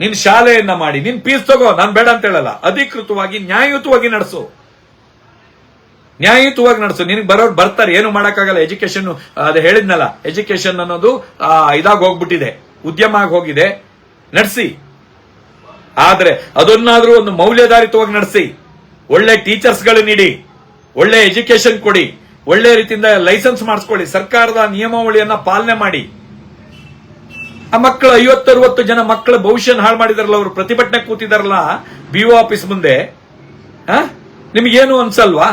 ನಿನ್ ಶಾಲೆಯನ್ನ ಮಾಡಿ, ನಿನ್ ಫೀಸ್ ತಗೋ, ನಾನ್ ಬೇಡ ಅಂತ ಹೇಳಲ್ಲ. ಅಧಿಕೃತವಾಗಿ, ನ್ಯಾಯಯುತವಾಗಿ ನಡೆಸು. ನ್ಯಾಯಯುತವಾಗಿ ನಡೆಸು. ನಿನಗೆ ಬರೋರು ಬರ್ತಾರೆ. ಏನು ಮಾಡೋಕ್ಕಾಗಲ್ಲ. ಎಜುಕೇಶನ್ ಅದು ಹೇಳಿದ್ನಲ್ಲ. ಎಜುಕೇಶನ್ ಅನ್ನೋದು ಇದಾಗ್ ಹೋಗ್ಬಿಟ್ಟಿದೆ. ಉದ್ಯಮ ಆಗಿ ಹೋಗಿದೆ. ನಡೆಸಿ. ಆದ್ರೆ, ಅದನ್ನಾದ್ರೂ ಒಂದು ಮೌಲ್ಯಧಾರಿತವಾಗಿ ನಡೆಸಿ. ಒಳ್ಳೆ ಟೀಚರ್ಸ್ಗಳು ನೀಡಿ, ಒಳ್ಳೆ ಎಜುಕೇಶನ್ ಕೊಡಿ, ಒಳ್ಳೆ ರೀತಿಯಿಂದ ಲೈಸೆನ್ಸ್ ಮಾಡಿಸ್ಕೊಳ್ಳಿ, ಸರ್ಕಾರದ ನಿಯಮಾವಳಿಯನ್ನ ಪಾಲನೆ ಮಾಡಿ. ಆ ಮಕ್ಕಳು ಐವತ್ತರವತ್ತು ಜನ ಮಕ್ಕಳ ಭವಿಷ್ಯ ಹಾಳು ಮಾಡಿದಾರಲ್ಲ, ಅವರು ಪ್ರತಿಭಟನೆ ಕೂತಿದಾರಲ್ಲ ಬಿಒ ಆಫೀಸ್ ಮುಂದೆ. ನಿಮಗೇನು ಅನ್ಸಲ್ವಾ?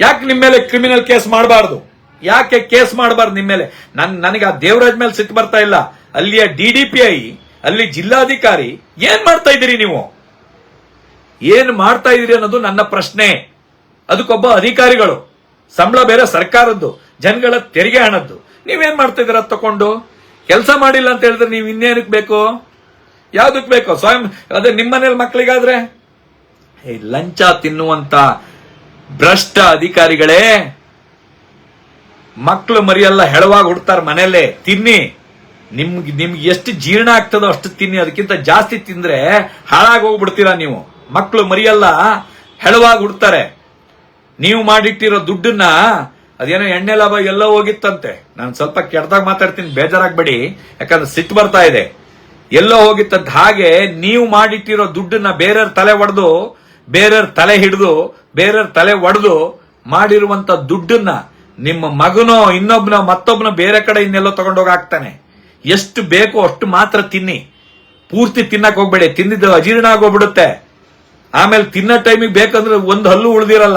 ಯಾಕೆ ನಿಮ್ಮ ಮೇಲೆ ಕ್ರಿಮಿನಲ್ ಕೇಸ್ ಮಾಡಬಾರ್ದು? ಯಾಕೆ ಕೇಸ್ ಮಾಡಬಾರ್ದು ನಿಮ್ಮ ಮೇಲೆ? ನನ್, ನನಗೆ ಆ ದೇವರಾಜ್ ಮೇಲೆ ಸಿಟ್ಟು ಬರ್ತಾ ಇಲ್ಲ. ಅಲ್ಲಿಯ ಡಿಡಿಪಿಐ ಅಲ್ಲಿ ಜಿಲ್ಲಾಧಿಕಾರಿ ಏನ್ ಮಾಡ್ತಾ ಇದ್ದೀರಿ ನೀವು? ಏನ್ ಮಾಡ್ತಾ ಇದೀರಿ ಅನ್ನೋದು ನನ್ನ ಪ್ರಶ್ನೆ. ಅದಕ್ಕೊಬ್ಬ ಅಧಿಕಾರಿಗಳು. ಸಂಬಳ ಬೇರೆ ಸರ್ಕಾರದ್ದು, ಜನಗಳ ತೆರಿಗೆ ಹಣದ್ದು. ನೀವೇನ್ ಮಾಡ್ತಾ ಅದ್ ತಕೊಂಡು? ಕೆಲಸ ಮಾಡಿಲ್ಲ ಅಂತ ಹೇಳಿದ್ರೆ ನೀವು ಇನ್ನೇನಕ್ಕೆ ಬೇಕು? ಯಾವ್ದಕ್ ಬೇಕು? ಸ್ವಯಂ, ಅದೇ ನಿಮ್ಮನೇಲಿ ಮಕ್ಕಳಿಗಾದ್ರೆ ಲಂಚ ತಿನ್ನುವಂತ ಭ್ರಷ್ಟ ಅಧಿಕಾರಿಗಳೇ. ಮಕ್ಕಳು ಮರಿಯೆಲ್ಲ ಹೆಳವಾಗಿ ಹುಡ್ತಾರ ಮನೆಯಲ್ಲೇ. ತಿನ್ನಿ. ನಿಮ್ಗೆ ನಿಮ್ಗೆ ಎಷ್ಟು ಜೀರ್ಣ ಆಗ್ತದೋ ಅಷ್ಟು ತಿನ್ನಿ. ಅದಕ್ಕಿಂತ ಜಾಸ್ತಿ ತಿಂದ್ರೆ ಹಾಳಾಗಿ ಹೋಗ್ಬಿಡ್ತೀರಾ ನೀವು. ಮಕ್ಕಳು ಮರಿಯಲ್ಲ, ಹೆಳವಾಗಿ ಹುಡ್ತಾರೆ. ನೀವು ಮಾಡಿಟ್ಟಿರೋ ದುಡ್ಡನ್ನ, ಅದೇನೋ ಎಣ್ಣೆ ಲಾಭ ಎಲ್ಲ ಹೋಗಿತ್ತಂತೆ. ನಾನು ಸ್ವಲ್ಪ ಕೆಟ್ಟದಾಗ ಮಾತಾಡ್ತೀನಿ, ಬೇಜಾರಾಗ್ಬೇಡಿ. ಯಾಕಂದ್ರೆ ಸಿಟ್ಟು ಬರ್ತಾ ಇದೆ. ಎಲ್ಲೋ ಹೋಗಿತ್ತಂತ. ಹಾಗೆ ನೀವು ಮಾಡಿಟ್ಟಿರೋ ದುಡ್ಡನ್ನ ಬೇರೆಯವ್ರ ತಲೆ ಒಡೆದು, ಬೇರೆಯವ್ರ ತಲೆ ಹಿಡಿದು, ಬೇರೆಯವ್ರ ತಲೆ ಒಡೆದು ಮಾಡಿರುವಂತ ದುಡ್ಡನ್ನ ನಿಮ್ಮ ಮಗನೋ ಇನ್ನೊಬ್ನ ಮತ್ತೊಬ್ಬನ ಬೇರೆ ಕಡೆ ಇನ್ನೆಲ್ಲೋ ತಗೊಂಡೋಗಾಗ್ತಾನೆ ಎಷ್ಟು ಬೇಕೋ ಅಷ್ಟು ಮಾತ್ರ ತಿನ್ನಿ. ಪೂರ್ತಿ ತಿನ್ನಕ್ ಹೋಗ್ಬೇಡಿ. ತಿಂದಿದ್ದು ಅಜೀರ್ಣ ಆಗೋಗ್ಬಿಡುತ್ತೆ. ಆಮೇಲೆ ತಿನ್ನೋ ಟೈಮಿಗೆ ಬೇಕಂದ್ರೆ ಒಂದು ಹಲ್ಲು ಉಳಿದಿರಲ್ಲ.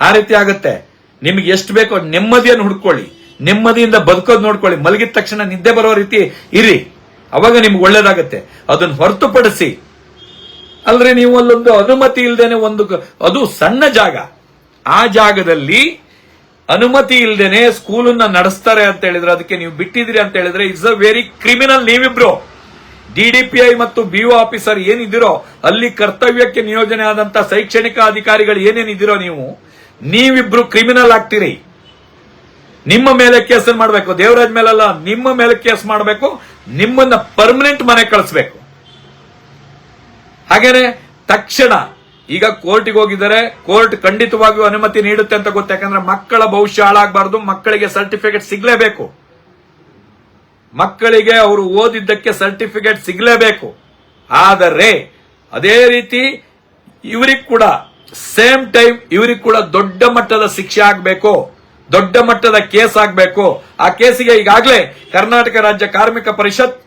ಆ ರೀತಿ ಆಗುತ್ತೆ. ನಿಮ್ಗೆ ಎಷ್ಟು ಬೇಕೋ ನೆಮ್ಮದಿಯನ್ನು ಹುಡ್ಕೊಳ್ಳಿ. ನೆಮ್ಮದಿಯಿಂದ ಬದುಕೋದು ನೋಡ್ಕೊಳ್ಳಿ. ಮಲಗಿದ ತಕ್ಷಣ ನಿದ್ದೆ ಬರೋ ರೀತಿ ಇರಿ. ಅವಾಗ ನಿಮ್ಗೆ ಒಳ್ಳೇದಾಗತ್ತೆ. ಅದನ್ನು ಹೊರತುಪಡಿಸಿ. ಅಲ್ರಿ ನೀವು ಅಲ್ಲೊಂದು ಅನುಮತಿ ಇಲ್ದೇನೆ ಒಂದು ಅದು ಸಣ್ಣ ಜಾಗ. ಆ ಜಾಗದಲ್ಲಿ ಅನುಮತಿ ಇಲ್ದೇನೆ ಸ್ಕೂಲನ್ನ ನಡೆಸ್ತಾರೆ ಅಂತ ಹೇಳಿದ್ರೆ, ಅದಕ್ಕೆ ನೀವು ಬಿಟ್ಟಿದ್ರಿ ಅಂತ ಹೇಳಿದ್ರೆ ಇಟ್ಸ್ ಅ ವೆರಿ ಕ್ರಿಮಿನಲ್ ನೀವಿಬ್ರು. ಡಿಡಿಪಿಐ ಮತ್ತು ಬಿಒ ಆಫೀಸರ್ ಏನಿದ್ದೀರೋ ಅಲ್ಲಿ ಕರ್ತವ್ಯಕ್ಕೆ ನಿಯೋಜನೆ ಆದಂತ ಶೈಕ್ಷಣಿಕ ಅಧಿಕಾರಿಗಳು ಏನೇನಿದ್ದೀರೋ ನೀವು, ನೀವಿಬ್ರು ಕ್ರಿಮಿನಲ್ ಆಗ್ತೀರಿ. ನಿಮ್ಮ ಮೇಲೆ ಕೇಸ್ ಮಾಡಬೇಕು? ದೇವರಾಜ್ ಮೇಲಲ್ಲ, ನಿಮ್ಮ ಮೇಲೆ ಕೇಸ್ ಮಾಡಬೇಕು, ನಿಮ್ಮನ್ನ ಪರ್ಮನೆಂಟ್ ಮನೆ ಕಳಿಸ್ಬೇಕು. ಹಾಗೇನೆ ತಕ್ಷಣ ಈಗ ಕೋರ್ಟಿಗೆ ಹೋಗಿದ್ದಾರೆ ಕೋರ್ಟ್ ಖಂಡಿತವಾಗಿಯೂ ಅನುಮತಿ ನೀಡುತ್ತೆ ಅಂತ ಗೊತ್ತು, ಯಾಕಂದ್ರೆ ಮಕ್ಕಳ ಭವಿಷ್ಯ ಹಾಳಾಗಬಾರ್ದು, ಮಕ್ಕಳಿಗೆ ಸರ್ಟಿಫಿಕೇಟ್ ಸಿಗ್ಲೇಬೇಕು. ಮಕ್ಕಳಿಗೆ ಅವರು ಓದಿದ್ದಕ್ಕೆ ಸರ್ಟಿಫಿಕೇಟ್ ಸಿಗಲೇಬೇಕು. ಆದರೆ, ಅದೇ ರೀತಿ ಇವರಿಗೆ ಕೂಡ, ಸೇಮ್ ಟೈಮ್ ಇವರಿಗೆ ಕೂಡ ದೊಡ್ಡ ಮಟ್ಟದ ಶಿಕ್ಷೆ ಆಗಬೇಕು, ದೊಡ್ಡ ಮಟ್ಟದ ಕೇಸ್ ಆಗಬೇಕು. ಆ ಕೇಸಿಗೆ ಈಗಾಗಲೇ ಕರ್ನಾಟಕ ರಾಜ್ಯ ಕಾರ್ಮಿಕ ಪರಿಷತ್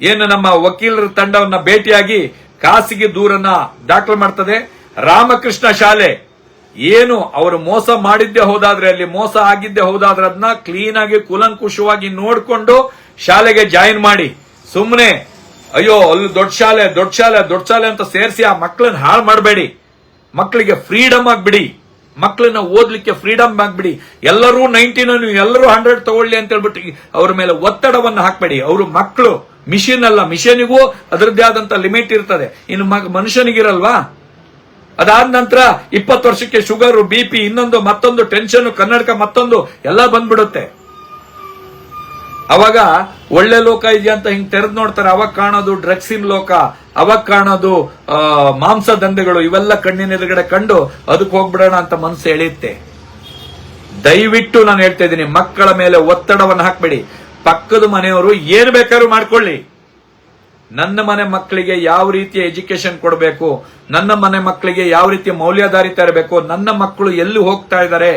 ಏನು ನಮ್ಮ ವಕೀಲರ ತಂಡವನ್ನ ಭೇಟಿಯಾಗಿ ಖಾಸಗಿ ದೂರನ್ನ ದಾಖಲು ಮಾಡ್ತದೆ. ರಾಮಕೃಷ್ಣ ಶಾಲೆ ಏನು ಅವರು ಮೋಸ ಮಾಡಿದ್ದೇ ಹೋದಾದ್ರೆ, ಅಲ್ಲಿ ಮೋಸ ಆಗಿದ್ದೇ ಹೋದಾದ್ರೆ ಅದನ್ನ ಕ್ಲೀನ್ ಆಗಿ, ಕೂಲಂಕುಷವಾಗಿ ನೋಡ್ಕೊಂಡು ಶಾಲೆಗೆ ಜಾಯಿನ್ ಮಾಡಿ ಸುಮ್ಮನೆ ಅಯ್ಯೋ, ಅಲ್ಲಿ ದೊಡ್ಡ ಶಾಲೆ ದೊಡ್ಡ ಶಾಲೆ ದೊಡ್ಡ ಶಾಲೆ ಅಂತ ಸೇರಿಸಿ ಆ ಮಕ್ಕಳನ್ನ ಹಾಳು ಮಾಡಬೇಡಿ. ಮಕ್ಕಳಿಗೆ ಫ್ರೀಡಮ್ ಆಗ್ಬಿಡಿ. ಮಕ್ಕಳನ್ನ ಓದ್ಲಿಕ್ಕೆ ಫ್ರೀಡಮ್ ಆಗ್ಬಿಡಿ. ಎಲ್ಲರೂ ನೈನ್ಟೀನ್ ಎಲ್ಲರೂ ಹಂಡ್ರೆಡ್ ತಗೊಳ್ಳಿ ಅಂತ ಹೇಳ್ಬಿಟ್ಟು ಅವ್ರ ಮೇಲೆ ಒತ್ತಡವನ್ನು ಹಾಕ್ಬೇಡಿ. ಅವರು ಮಕ್ಕಳು ಮಿಷಿನ್ ಅಲ್ಲ. ಮಿಷನಿಗೂ ಅದರದ್ದೇ ಆದಂತ ಲಿಮಿಟ್ ಇರ್ತದೆ. ಇನ್ನು ಮನುಷ್ಯನಿಗಿರಲ್ವಾ? ಅದಾದ ನಂತರ ಇಪ್ಪತ್ತು ವರ್ಷಕ್ಕೆ ಶುಗರ್ ಬಿ ಪಿ ಇನ್ನೊಂದು ಮತ್ತೊಂದು ಟೆನ್ಷನ್ ಕನ್ನಡಕ ಮತ್ತೊಂದು, ಎಲ್ಲ ಬಂದ್ಬಿಡುತ್ತೆ. ಅವಾಗ ಒಳ್ಳೆ ಲೋಕ ಇದೆಯಾ ಅಂತ ಹಿಂಗ್ ತೆರೆದು ನೋಡ್ತಾರೆ. ಅವಾಗ ಕಾಣೋದು ಡ್ರಗ್ಸಿನ ಲೋಕ. ಅವಾಗ ಕಾಣೋದು ಮಾಂಸ ದಂಧೆಗಳು. ಇವೆಲ್ಲ ಕಣ್ಣಿನ ಎದುರುಗಡೆ ಕಂಡು ಅದಕ್ಕೆ ಹೋಗ್ಬಿಡೋಣ ಅಂತ ಮನಸ್ಸು ಎಳೆಯುತ್ತೆ. ದಯವಿಟ್ಟು ನಾನು ಹೇಳ್ತಾ ಇದ್ದೀನಿ, ಮಕ್ಕಳ ಮೇಲೆ ಒತ್ತಡವನ್ನು ಹಾಕ್ಬೇಡಿ. ಪಕ್ಕದ ಮನೆಯವರು ಏನ್ ಬೇಕಾದ್ರೂ ಮಾಡ್ಕೊಳ್ಳಿ. ನನ್ನ ಮನೆ ಮಕ್ಕಳಿಗೆ ಯಾವ ರೀತಿಯ ಎಜುಕೇಶನ್ ಕೊಡಬೇಕು? ನನ್ನ ಮನೆ ಮಕ್ಕಳಿಗೆ ಯಾವ ರೀತಿಯ ಮೌಲ್ಯಾಧಾರಿತ ಇರಬೇಕು ನನ್ನ ಮಕ್ಕಳು ಎಲ್ಲಿ ಹೋಗ್ತಾ ಇದ್ದಾರೆ?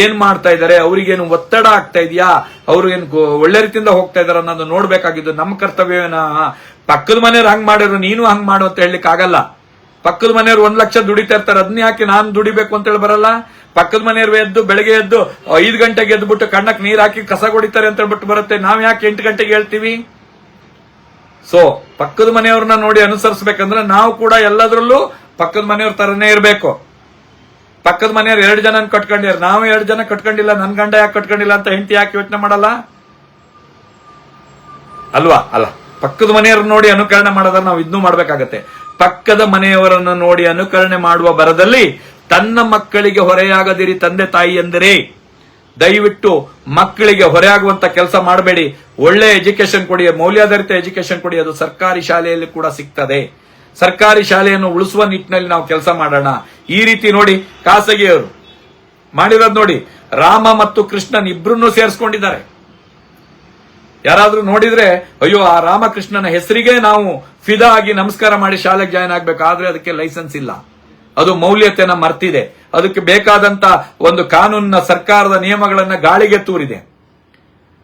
ಏನ್ ಮಾಡ್ತಾ ಇದ್ದಾರೆ? ಅವ್ರಿಗೇನು ಒತ್ತಡ ಆಗ್ತಾ ಇದೆಯಾ? ಅವ್ರಿಗೇನು ಒಳ್ಳೆ ರೀತಿಯಿಂದ ಹೋಗ್ತಾ ಇದಾರೆ ಅನ್ನೋದು ನೋಡ್ಬೇಕಾಗಿದ್ದು ನಮ್ಮ ಕರ್ತವ್ಯನ ಪಕ್ಕದ ಮನೆಯವ್ರು ಹಂಗ್ ಮಾಡಿದ್ರು, ನೀನು ಹಂಗ್ ಮಾಡು ಅಂತ ಹೇಳಲಿಕ್ಕೆ ಆಗಲ್ಲ. ಪಕ್ಕದ ಮನೆಯವ್ರು ಒಂದ್ ಲಕ್ಷ ದುಡಿತಾ ಇರ್ತಾರೆ ಅದನ್ನ ಯಾಕೆ ನಾನು ದುಡಿಬೇಕು ಅಂತ ಹೇಳಿ ಬರಲ್ಲ? ಪಕ್ಕದ ಮನೆಯವ್ರು ಎದ್ದು ಬೆಳಗ್ಗೆ ಎದ್ದು ಐದು ಗಂಟೆಗೆ ಎದ್ಬಿಟ್ಟು ಕಣ್ಣಕ್ಕೆ ನೀರ್ ಹಾಕಿ ಕಸ ಹೊಡಿತಾರೆ ಅಂತ ಹೇಳ್ಬಿಟ್ಟು ಬರುತ್ತೆ. ನಾವ್ ಯಾಕೆ ಎಂಟು ಗಂಟೆಗೆ ಹೇಳ್ತೀವಿ? ಸೊ ಪಕ್ಕದ ಮನೆಯವ್ರನ್ನ ನೋಡಿ ಅನುಸರಿಸಬೇಕಂದ್ರೆ ನಾವು ಕೂಡ ಎಲ್ಲದರಲ್ಲೂ ಪಕ್ಕದ ಮನೆಯವ್ರ ತರನೇ ಇರಬೇಕು. ಪಕ್ಕದ ಮನೆಯವ್ರು ಎರಡು ಜನ ಕಟ್ಕೊಂಡಿರ್ ನಾವು ಎರಡು ಜನ ಕಟ್ಕೊಂಡಿಲ್ಲ, ನನ್ ಗಂಡ ಯಾಕೆ ಕಟ್ಕೊಂಡಿಲ್ಲ ಅಂತ ಹೆಂಡತಿ ಯಾಕೆ ಯೋಚನೆ ಮಾಡಲ್ಲ? ಅಲ್ವಾ? ಅಲ್ಲ. ಪಕ್ಕದ ಮನೆಯವ್ರ ನೋಡಿ ಅನುಕರಣೆ ಮಾಡೋದ್ರ ನಾವು ಇದನ್ನು ಮಾಡಬೇಕಾಗತ್ತೆ. ಪಕ್ಕದ ಮನೆಯವರನ್ನ ನೋಡಿ ಅನುಕರಣೆ ಮಾಡುವ ಬರದಲ್ಲಿ ತನ್ನ ಮಕ್ಕಳಿಗೆ ಹೊರೆಯಾಗದಿರಿ ತಂದೆ ತಾಯಿ ಎಂದರೆ ದಯವಿಟ್ಟು ಮಕ್ಕಳಿಗೆ ಹೊರೆಯಾಗುವಂತ ಕೆಲಸ ಮಾಡಬೇಡಿ. ಒಳ್ಳೆ ಎಜುಕೇಶನ್ ಕೊಡಿ, ಮೌಲ್ಯಾಧಾರಿತ ಎಜುಕೇಶನ್ ಕೊಡಿ, ಅದು ಸರ್ಕಾರಿ ಶಾಲೆಯಲ್ಲಿ ಕೂಡ ಸಿಗ್ತದೆ. ಸರ್ಕಾರಿ ಶಾಲೆಯನ್ನು ಉಳಿಸುವ ನಿಟ್ಟಿನಲ್ಲಿ ನಾವು ಕೆಲಸ ಮಾಡೋಣ. ಈ ರೀತಿ ನೋಡಿ ಖಾಸಗಿಯವರು ಮಾಡಿರೋದು ನೋಡಿ, ರಾಮ ಮತ್ತು ಕೃಷ್ಣನ್ ಇಬ್ರನ್ನೂ ಸೇರಿಸ್ಕೊಂಡಿದ್ದಾರೆ. ಯಾರಾದ್ರೂ ನೋಡಿದ್ರೆ, ಅಯ್ಯೋ, ಆ ರಾಮಕೃಷ್ಣನ ಹೆಸರಿಗೆ ನಾವು ಫಿದಾ ಆಗಿ ನಮಸ್ಕಾರ ಮಾಡಿ ಶಾಲೆಗೆ ಜಾಯ್ನ್ ಆಗ್ಬೇಕು, ಆದ್ರೆ ಅದಕ್ಕೆ ಲೈಸೆನ್ಸ್ ಇಲ್ಲ. ಅದು ಮೌಲ್ಯತೆನ ಮರ್ತಿದೆ. ಅದಕ್ಕೆ ಬೇಕಾದಂತ ಒಂದು ಕಾನೂನಿನ ಸರ್ಕಾರದ ನಿಯಮಗಳನ್ನ ಗಾಳಿಗೆ ತೂರಿದೆ.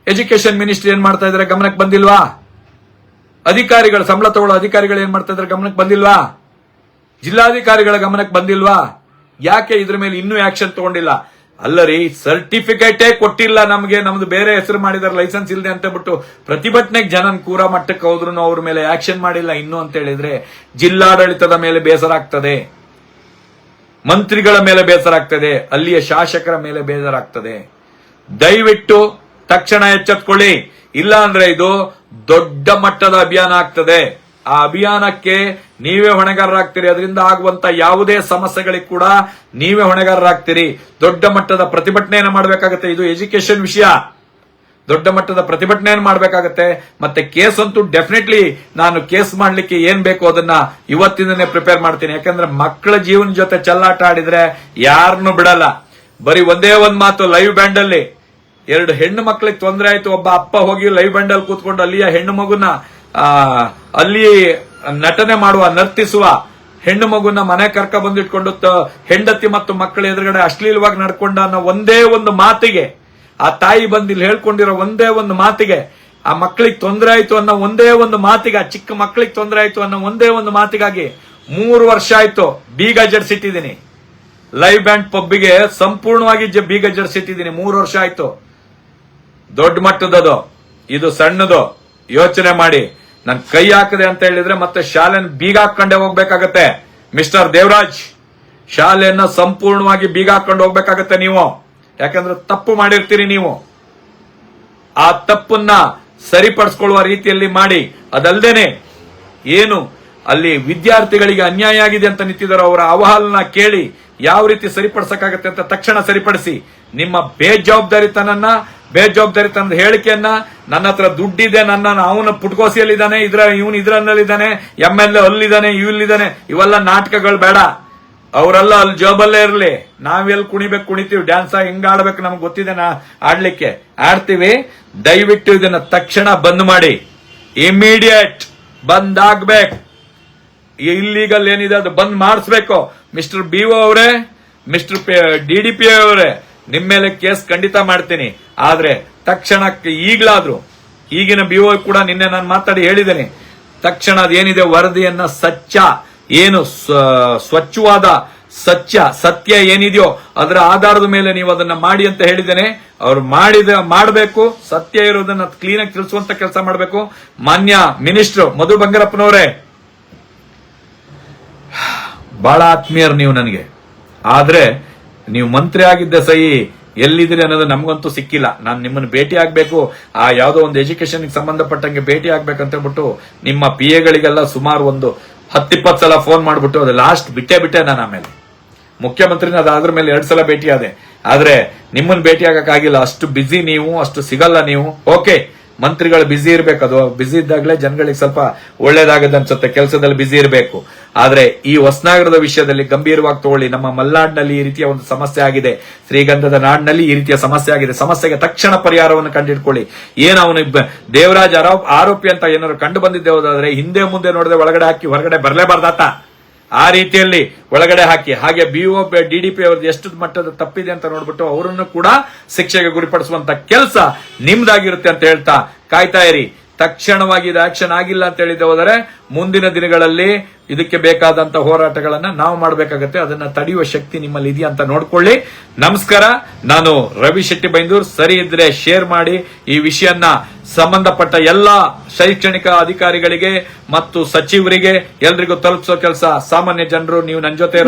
ಎಜುಕೇಶನ್ ಮಿನಿಸ್ಟ್ರಿ ಏನ್ ಮಾಡ್ತಾ ಇದಾರೆ? ಗಮನಕ್ಕೆ ಬಂದಿಲ್ವಾ? ಅಧಿಕಾರಿಗಳು, ಸಂಬಳ ತಗೊಳ್ಳೋ ಅಧಿಕಾರಿಗಳು ಏನ್ ಮಾಡ್ತಾ ಇದಾರೆ? ಗಮನಕ್ಕೆ ಬಂದಿಲ್ವಾ? ಜಿಲ್ಲಾಧಿಕಾರಿಗಳ ಗಮನಕ್ಕೆ ಬಂದಿಲ್ವಾ? ಯಾಕೆ ಇದ್ರ ಮೇಲೆ ಇನ್ನೂ ಆಕ್ಷನ್ ತಗೊಂಡಿಲ್ಲ? ಅಲ್ಲರಿ ಸರ್ಟಿಫಿಕೇಟೇ ಕೊಟ್ಟಿಲ್ಲ ನಮಗೆ. ನಮ್ದು ಬೇರೆ ಹೆಸರು ಮಾಡಿದಾರೆ ಲೈಸೆನ್ಸ್ ಇಲ್ಲದೆ ಅಂತ ಬಿಟ್ಟು ಪ್ರತಿಭಟನೆಗೆ ಜನನ್ ಕೂರ ಮಟ್ಟಕ್ಕೆ ಹೋದ್ರು ಅವ್ರ ಮೇಲೆ ಆಕ್ಷನ್ ಮಾಡಿಲ್ಲ ಇನ್ನು ಅಂತ ಹೇಳಿದ್ರೆ ಜಿಲ್ಲಾಡಳಿತದ ಮೇಲೆ ಬೇಸರ ಆಗ್ತದೆ. ಮಂತ್ರಿಗಳ ಮೇಲೆ ಬೇಸರ ಆಗ್ತದೆ ಅಲ್ಲಿಯ ಶಾಸಕರ ಮೇಲೆ ಬೇಸರಾಗ್ತದೆ. ದಯವಿಟ್ಟು ತಕ್ಷಣ ಎಚ್ಚೆತ್ಕೊಳ್ಳಿ. ಇಲ್ಲ ಅಂದ್ರೆ ಇದು ದೊಡ್ಡ ಮಟ್ಟದ ಅಭಿಯಾನ ಆಗ್ತದೆ. ಆ ಅಭಿಯಾನಕ್ಕೆ ನೀವೇ ಹೊಣೆಗಾರರಾಗ್ತೀರಿ. ಅದರಿಂದ ಆಗುವಂತ ಯಾವುದೇ ಸಮಸ್ಯೆಗಳಿಗೆ ಕೂಡ ನೀವೇ ಹೊಣೆಗಾರರಾಗ್ತೀರಿ. ದೊಡ್ಡ ಮಟ್ಟದ ಪ್ರತಿಭಟನೆಯನ್ನು ಮಾಡಬೇಕಾಗುತ್ತೆ. ಇದು ಎಜುಕೇಶನ್ ವಿಷಯ. ದೊಡ್ಡ ಮಟ್ಟದ ಪ್ರತಿಭಟನೆಯನ್ನು ಮಾಡಬೇಕಾಗತ್ತೆ. ಮತ್ತೆ ಕೇಸ್ ಅಂತೂ ಡೆಫಿನೆಟ್ಲಿ ನಾನು ಕೇಸ್ ಮಾಡ್ಲಿಕ್ಕೆ ಏನ್ ಬೇಕು ಅದನ್ನ ಇವತ್ತಿಂದನೇ ಪ್ರಿಪೇರ್ ಮಾಡ್ತೀನಿ. ಯಾಕಂದ್ರೆ ಮಕ್ಕಳ ಜೀವನ ಜೊತೆ ಚಲ್ಲಾಟ ಆಡಿದ್ರೆ ಯಾರನ್ನು ಬಿಡಲ್ಲ. ಬರೀ ಒಂದೇ ಒಂದ್ ಮಾತು ಲೈವ್ ಬ್ಯಾಂಡ್ ಅಲ್ಲಿ. ಎರಡು ಹೆಣ್ಣು ಮಕ್ಕಳಿಗೆ ತೊಂದರೆ ಆಯ್ತು, ಒಬ್ಬ ಅಪ್ಪ ಹೋಗಿ ಲೈವ್ ಬ್ಯಾಂಡ್ ಅಲ್ಲಿ ಕೂತ್ಕೊಂಡು ಅಲ್ಲಿಯ ಹೆಣ್ಣು ಮಗುನ ಅಲ್ಲಿ ನಟನೆ ಮಾಡುವ, ನರ್ತಿಸುವ ಹೆಣ್ಣು ಮಗುನ ಮನೆ ಕರ್ಕ ಬಂದಿಟ್ಕೊಂಡು ಹೆಂಡತಿ ಮತ್ತು ಮಕ್ಕಳ ಎದುರುಗಡೆ ಅಶ್ಲೀಲವಾಗಿ ನಡ್ಕೊಂಡ ಅನ್ನೋ ಒಂದೇ ಒಂದು ಮಾತಿಗೆ ಆ ತಾಯಿ ಬಂದು ಇಲ್ಲಿ ಹೇಳ್ಕೊಂಡಿರೋ ಒಂದೇ ಒಂದು ಮಾತಿಗೆ, ಆ ಮಕ್ಕಳಿಗೆ ತೊಂದರೆ ಆಯ್ತು ಅನ್ನೋ ಒಂದೇ ಒಂದು ಮಾತಿಗೆ, ಆ ಚಿಕ್ಕ ಮಕ್ಕಳಿಗೆ ತೊಂದರೆ ಆಯ್ತು ಅನ್ನೋ ಒಂದೇ ಒಂದು ಮಾತಿಗಾಗಿ ಮೂರು ವರ್ಷ ಆಯ್ತು ಬೀಗ ಜಡ್ಸಿಟ್ಟಿದ್ದೀನಿ ಲೈವ್ ಬ್ಯಾಂಡ್ ಪಬ್ಗೆ ಸಂಪೂರ್ಣವಾಗಿ ಬೀಗ ಜಡ್ಸಿಟ್ಟಿದ್ದೀನಿ ಮೂರು ವರ್ಷ ಆಯ್ತು. ದೊಡ್ಡ ಮಟ್ಟದದು ಇದು ಸಣ್ಣದು. ಯೋಚನೆ ಮಾಡಿ. ನನ್ ಕೈ ಹಾಕದೆ ಅಂತ ಹೇಳಿದ್ರೆ ಮತ್ತೆ ಶಾಲೆನ ಬೀಗ ಹಾಕೊಂಡೆ ಹೋಗ್ಬೇಕಾಗತ್ತೆ. ಮಿಸ್ಟರ್ ದೇವರಾಜ್, ಶಾಲೆಯನ್ನ ಸಂಪೂರ್ಣವಾಗಿ ಬೀಗ ಹಾಕೊಂಡು ಹೋಗ್ಬೇಕಾಗತ್ತೆ ನೀವು. ಯಾಕಂದ್ರೆ ತಪ್ಪು ಮಾಡಿರ್ತೀರಿ ನೀವು. ಆ ತಪ್ಪನ್ನ ಸರಿಪಡಿಸ್ಕೊಳ್ಳುವ ರೀತಿಯಲ್ಲಿ ಮಾಡಿ. ಅದಲ್ದೇನೆ ಏನು ಅಲ್ಲಿ ವಿದ್ಯಾರ್ಥಿಗಳಿಗೆ ಅನ್ಯಾಯ ಆಗಿದೆ ಅಂತ ನಿಂತಿದ್ದಾರೋ, ಅವರ ಅವಹಾಲನ ಕೇಳಿ ಯಾವ ರೀತಿ ಸರಿಪಡಿಸಕ್ಕಾಗತ್ತೆ ಅಂತ ತಕ್ಷಣ ಸರಿಪಡಿಸಿ. ನಿಮ್ಮ ಬೇಜವಾಬ್ದಾರಿತನನ್ನ, ಬೇಜವಾಬ್ದಾರಿತನದ ಹೇಳಿಕೆಯನ್ನ, ನನ್ನ ಹತ್ರ ದುಡ್ಡಿದೆ, ನನ್ನ ಅವನ ಪುಟ್ಕೋಸಿಯಲ್ಲಿದ್ದಾನೆ ಇದ್ರ, ಇವನು ಇದ್ರಲ್ಲಿದ್ದಾನೆ ಎಂ ಎಲ್ ಎ ಅಲ್ಲಿದ್ದಾನೆ, ಇಲ್ಲಿದ್ದಾನೆ, ಇವೆಲ್ಲ ನಾಟಕಗಳು ಬೇಡ. ಅವರೆಲ್ಲ ಅಲ್ಲಿ ಜೋಬಲ್ಲೇ ಇರಲಿ. ನಾವೆಲ್ಲಿ ಕುಣಿಬೇಕು, ಕುಣಿತೀವಿ ಡ್ಯಾನ್ಸ್ ಹೆಂಗ್ ಆಡ್ಬೇಕು ನಮ್ಗೆ ಗೊತ್ತಿದೆ ನಾ ಆಡ್ಲಿಕ್ಕೆ. ಆಡ್ತೀವಿ. ದಯವಿಟ್ಟು ಇದನ್ನ ತಕ್ಷಣ ಬಂದ್ ಮಾಡಿ. ಇಮಿಡಿಯೇಟ್ ಬಂದ್ ಆಗ್ಬೇಕು. ಇಲ್ಲಿಗಲ್ ಏನಿದೆ ಅದು ಬಂದ್ ಮಾಡಿಸ್ಬೇಕು. ಮಿಸ್ಟರ್ ಬಿ ಒ ಅವರೇ ಮಿಸ್ಟರ್ ಡಿ ಡಿ ಪಿ ಅವರೇ, ನಿಮ್ ಮೇಲೆ ಕೇಸ್ ಖಂಡಿತ ಮಾಡ್ತೀನಿ. ಆದ್ರೆ ತಕ್ಷಣಕ್ಕೆ ಈಗ್ಲಾದ್ರು, ಈಗಿನ ಬಿ ಒ ಕೂಡ ನಿನ್ನೆ ನಾನು ಮಾತಾಡಿ ಹೇಳಿದ್ದೇನೆ. ತಕ್ಷಣ ಅದೇನಿದೆ ವರದಿಯನ್ನ ಸಚ್ಚ. ಏನು ಸ್ವ- ಸ್ವಚ್ಛವಾದ ಸತ್ಯ ಸತ್ಯ ಏನಿದೆಯೋ ಅದರ ಆಧಾರದ ಮೇಲೆ ನೀವು ಅದನ್ನ ಮಾಡಿ ಅಂತ ಹೇಳಿದ್ದೇನೆ. ಅವ್ರು ಮಾಡಿದ, ಮಾಡಬೇಕು, ಸತ್ಯ ಇರೋದನ್ನ ಕ್ಲೀನ್ ಆಗಿ ತಿಳಿಸುವಂತ ಕೆಲಸ ಮಾಡಬೇಕು. ಮಾನ್ಯ ಮಿನಿಸ್ಟರ್ ಮಧು ಬಂಗಾರಪ್ಪನವರೇ ಬಹಳ ಆತ್ಮೀಯರು ನೀವು ನನಗೆ. ಆದ್ರೆ ನೀವು ಮಂತ್ರಿ ಆಗಿದ್ದ ಸಹಿ ಎಲ್ಲಿದ್ರಿ ಅನ್ನೋದು ನಮಗಂತೂ ಸಿಕ್ಕಿಲ್ಲ. ನಾನು ನಿಮ್ಮನ್ನು ಭೇಟಿ ಆಗ್ಬೇಕು. ಆ ಯಾವುದೋ ಒಂದು ಎಜುಕೇಶನ್ ಸಂಬಂಧಪಟ್ಟಂಗೆ ಭೇಟಿ ಆಗ್ಬೇಕಂತ ಹೇಳ್ಬಿಟ್ಟು ನಿಮ್ಮ ಪಿ ಎಗಳಿಗೆಲ್ಲ ಸುಮಾರು ಒಂದು ಹತ್ತಿಪ್ಪತ್ತು ಸಲ ಫೋನ್ ಮಾಡಿಬಿಟ್ಟು ಅದು ಲಾಸ್ಟ್ ಬಿಟ್ಟೆ ಬಿಟ್ಟೆ ನಾನು ಆಮೇಲೆ. ಮುಖ್ಯಮಂತ್ರಿನ ಅದಾದ್ರ ಮೇಲೆ ಎರಡು ಸಲ ಭೇಟಿ ಆದೆ ಆದ್ರೆ ನಿಮ್ಮನ್ನು ಭೇಟಿ ಆಗಕ್ಕಾಗಿಲ್ಲ ಅಷ್ಟು ಬಿಸಿ ನೀವು, ಅಷ್ಟು ಸಿಗಲ್ಲ ನೀವು. ಓಕೆ ಮಂತ್ರಿಗಳು ಬ್ಯುಸಿ ಇರಬೇಕು. ಅದು ಬ್ಯುಸಿ ಇದ್ದಾಗಲೇ ಜನಗಳಿಗೆ ಸ್ವಲ್ಪ ಒಳ್ಳೇದಾಗದ ಅನ್ಸುತ್ತೆ. ಕೆಲಸದಲ್ಲಿ ಬ್ಯುಸಿ ಇರಬೇಕು. ಆದ್ರೆ ಈ ಹೊಸನಾಗರದ ವಿಷಯದಲ್ಲಿ ಗಂಭೀರವಾಗಿ ತಗೊಳ್ಳಿ. ನಮ್ಮ ಮಲ್ನಾಡಿನಲ್ಲಿ ಈ ರೀತಿಯ ಒಂದು ಸಮಸ್ಯೆ ಆಗಿದೆ. ಶ್ರೀಗಂಧದ ನಾಡಿನಲ್ಲಿ ಈ ರೀತಿಯ ಸಮಸ್ಯೆ ಆಗಿದೆ. ಸಮಸ್ಯೆಗೆ ತಕ್ಷಣ ಪರಿಹಾರವನ್ನು ಕಂಡಿಡ್ಕೊಳ್ಳಿ ಏನು ಅವನು ದೇವರಾಜ್ ಆರೋಪ ಅಂತ ಏನಾದ್ರು ಕಂಡು ಬಂದಿದ್ದೆ ಹೋದಾದ್ರೆ ಹಿಂದೆ ಮುಂದೆ ನೋಡದೆ ಒಳಗಡೆ ಹಾಕಿ ಹೊರಗಡೆ ಬರಲೇಬಾರ್ದಾತ ಆ ರೀತಿಯಲ್ಲಿ ಒಳಗಡೆ ಹಾಕಿ. ಹಾಗೆ ಬಿಒ ಡಿಡಿಪಿ ಅವ್ರದ್ದು ಎಷ್ಟು ಮಟ್ಟದ ತಪ್ಪಿದೆ ಅಂತ ನೋಡ್ಬಿಟ್ಟು ಅವರನ್ನು ಕೂಡ ಶಿಕ್ಷೆಗೆ ಗುರಿಪಡಿಸುವಂತ ಕೆಲಸ ನಿಮ್ದಾಗಿರುತ್ತೆ ಅಂತ ಹೇಳ್ತಾ. ಕಾಯ್ತಾ ಇರಿ. ತಕ್ಷಣವಾಗಿ ಇದು ಆಕ್ಷನ್ ಆಗಿಲ್ಲ ಅಂತ ಹೇಳಿದ್ದೆ ಹೋದರೆ ಮುಂದಿನ ದಿನಗಳಲ್ಲಿ ಇದಕ್ಕೆ ಬೇಕಾದಂತ ಹೋರಾಟಗಳನ್ನ ನಾವು ಮಾಡಬೇಕಾಗತ್ತೆ. ಅದನ್ನ ತಡೆಯುವ ಶಕ್ತಿ ನಿಮ್ಮಲ್ಲಿ ಇದೆಯಾ ಅಂತ ನೋಡ್ಕೊಳ್ಳಿ. ನಮಸ್ಕಾರ. ನಾನು ರವಿ ಶೆಟ್ಟಿ ಬೈಂದೂರ್ ಸರಿ ಇದ್ರೆ ಶೇರ್ ಮಾಡಿ ಈ ವಿಷಯನ್ನ ಸಂಬಂಧಪಟ್ಟ ಎಲ್ಲ ಶೈಕ್ಷಣಿಕ ಅಧಿಕಾರಿಗಳಿಗೆ ಮತ್ತು ಸಚಿವರಿಗೆ ಎಲ್ರಿಗೂ ತಲುಪಿಸೋ ಕೆಲಸ ಸಾಮಾನ್ಯ ಜನರು ನೀವು ನನ್ನ ಜೊತೆ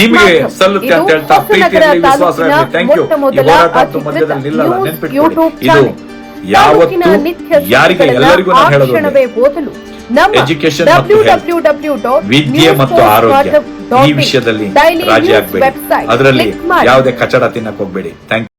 ನಿಮಗೆ. ಸಲ್ಲುತ್ತೆ ಅಂತ ಹೇಳ್ತಾ ಪ್ರೀತಿ ಹೊಸನಗರ ವಿಶ್ವಾಸ ತಾಲೂಕಿನ ಥ್ಯಾಂಕ್ ಯು ಮೊಟ್ಟ ಈ ಹೋರಾಟ ಮಧ್ಯದಲ್ಲಿ ನಿಲ್ಲಲ್ಲ ನ್ಯೂಸ್ ಇದು. ಯಾವತ್ತು ಯಾರಿಗೆ ಎಲ್ಲರಿಗೂ ನಾನು ಹೇಳೋದು ಮತ್ತು health. ವಿದ್ಯೆ ಮತ್ತು ಆರೋಗ್ಯ. ಈ ವಿಷಯದಲ್ಲಿ ರಾಜಿ ಆಗ್ಬೇಡಿ. ಅದರಲ್ಲಿ ಯಾವುದೇ ಕಚಡ ತಿನ್ನಕ್ ಹೋಗ್ಬೇಡಿ. ಥ್ಯಾಂಕ್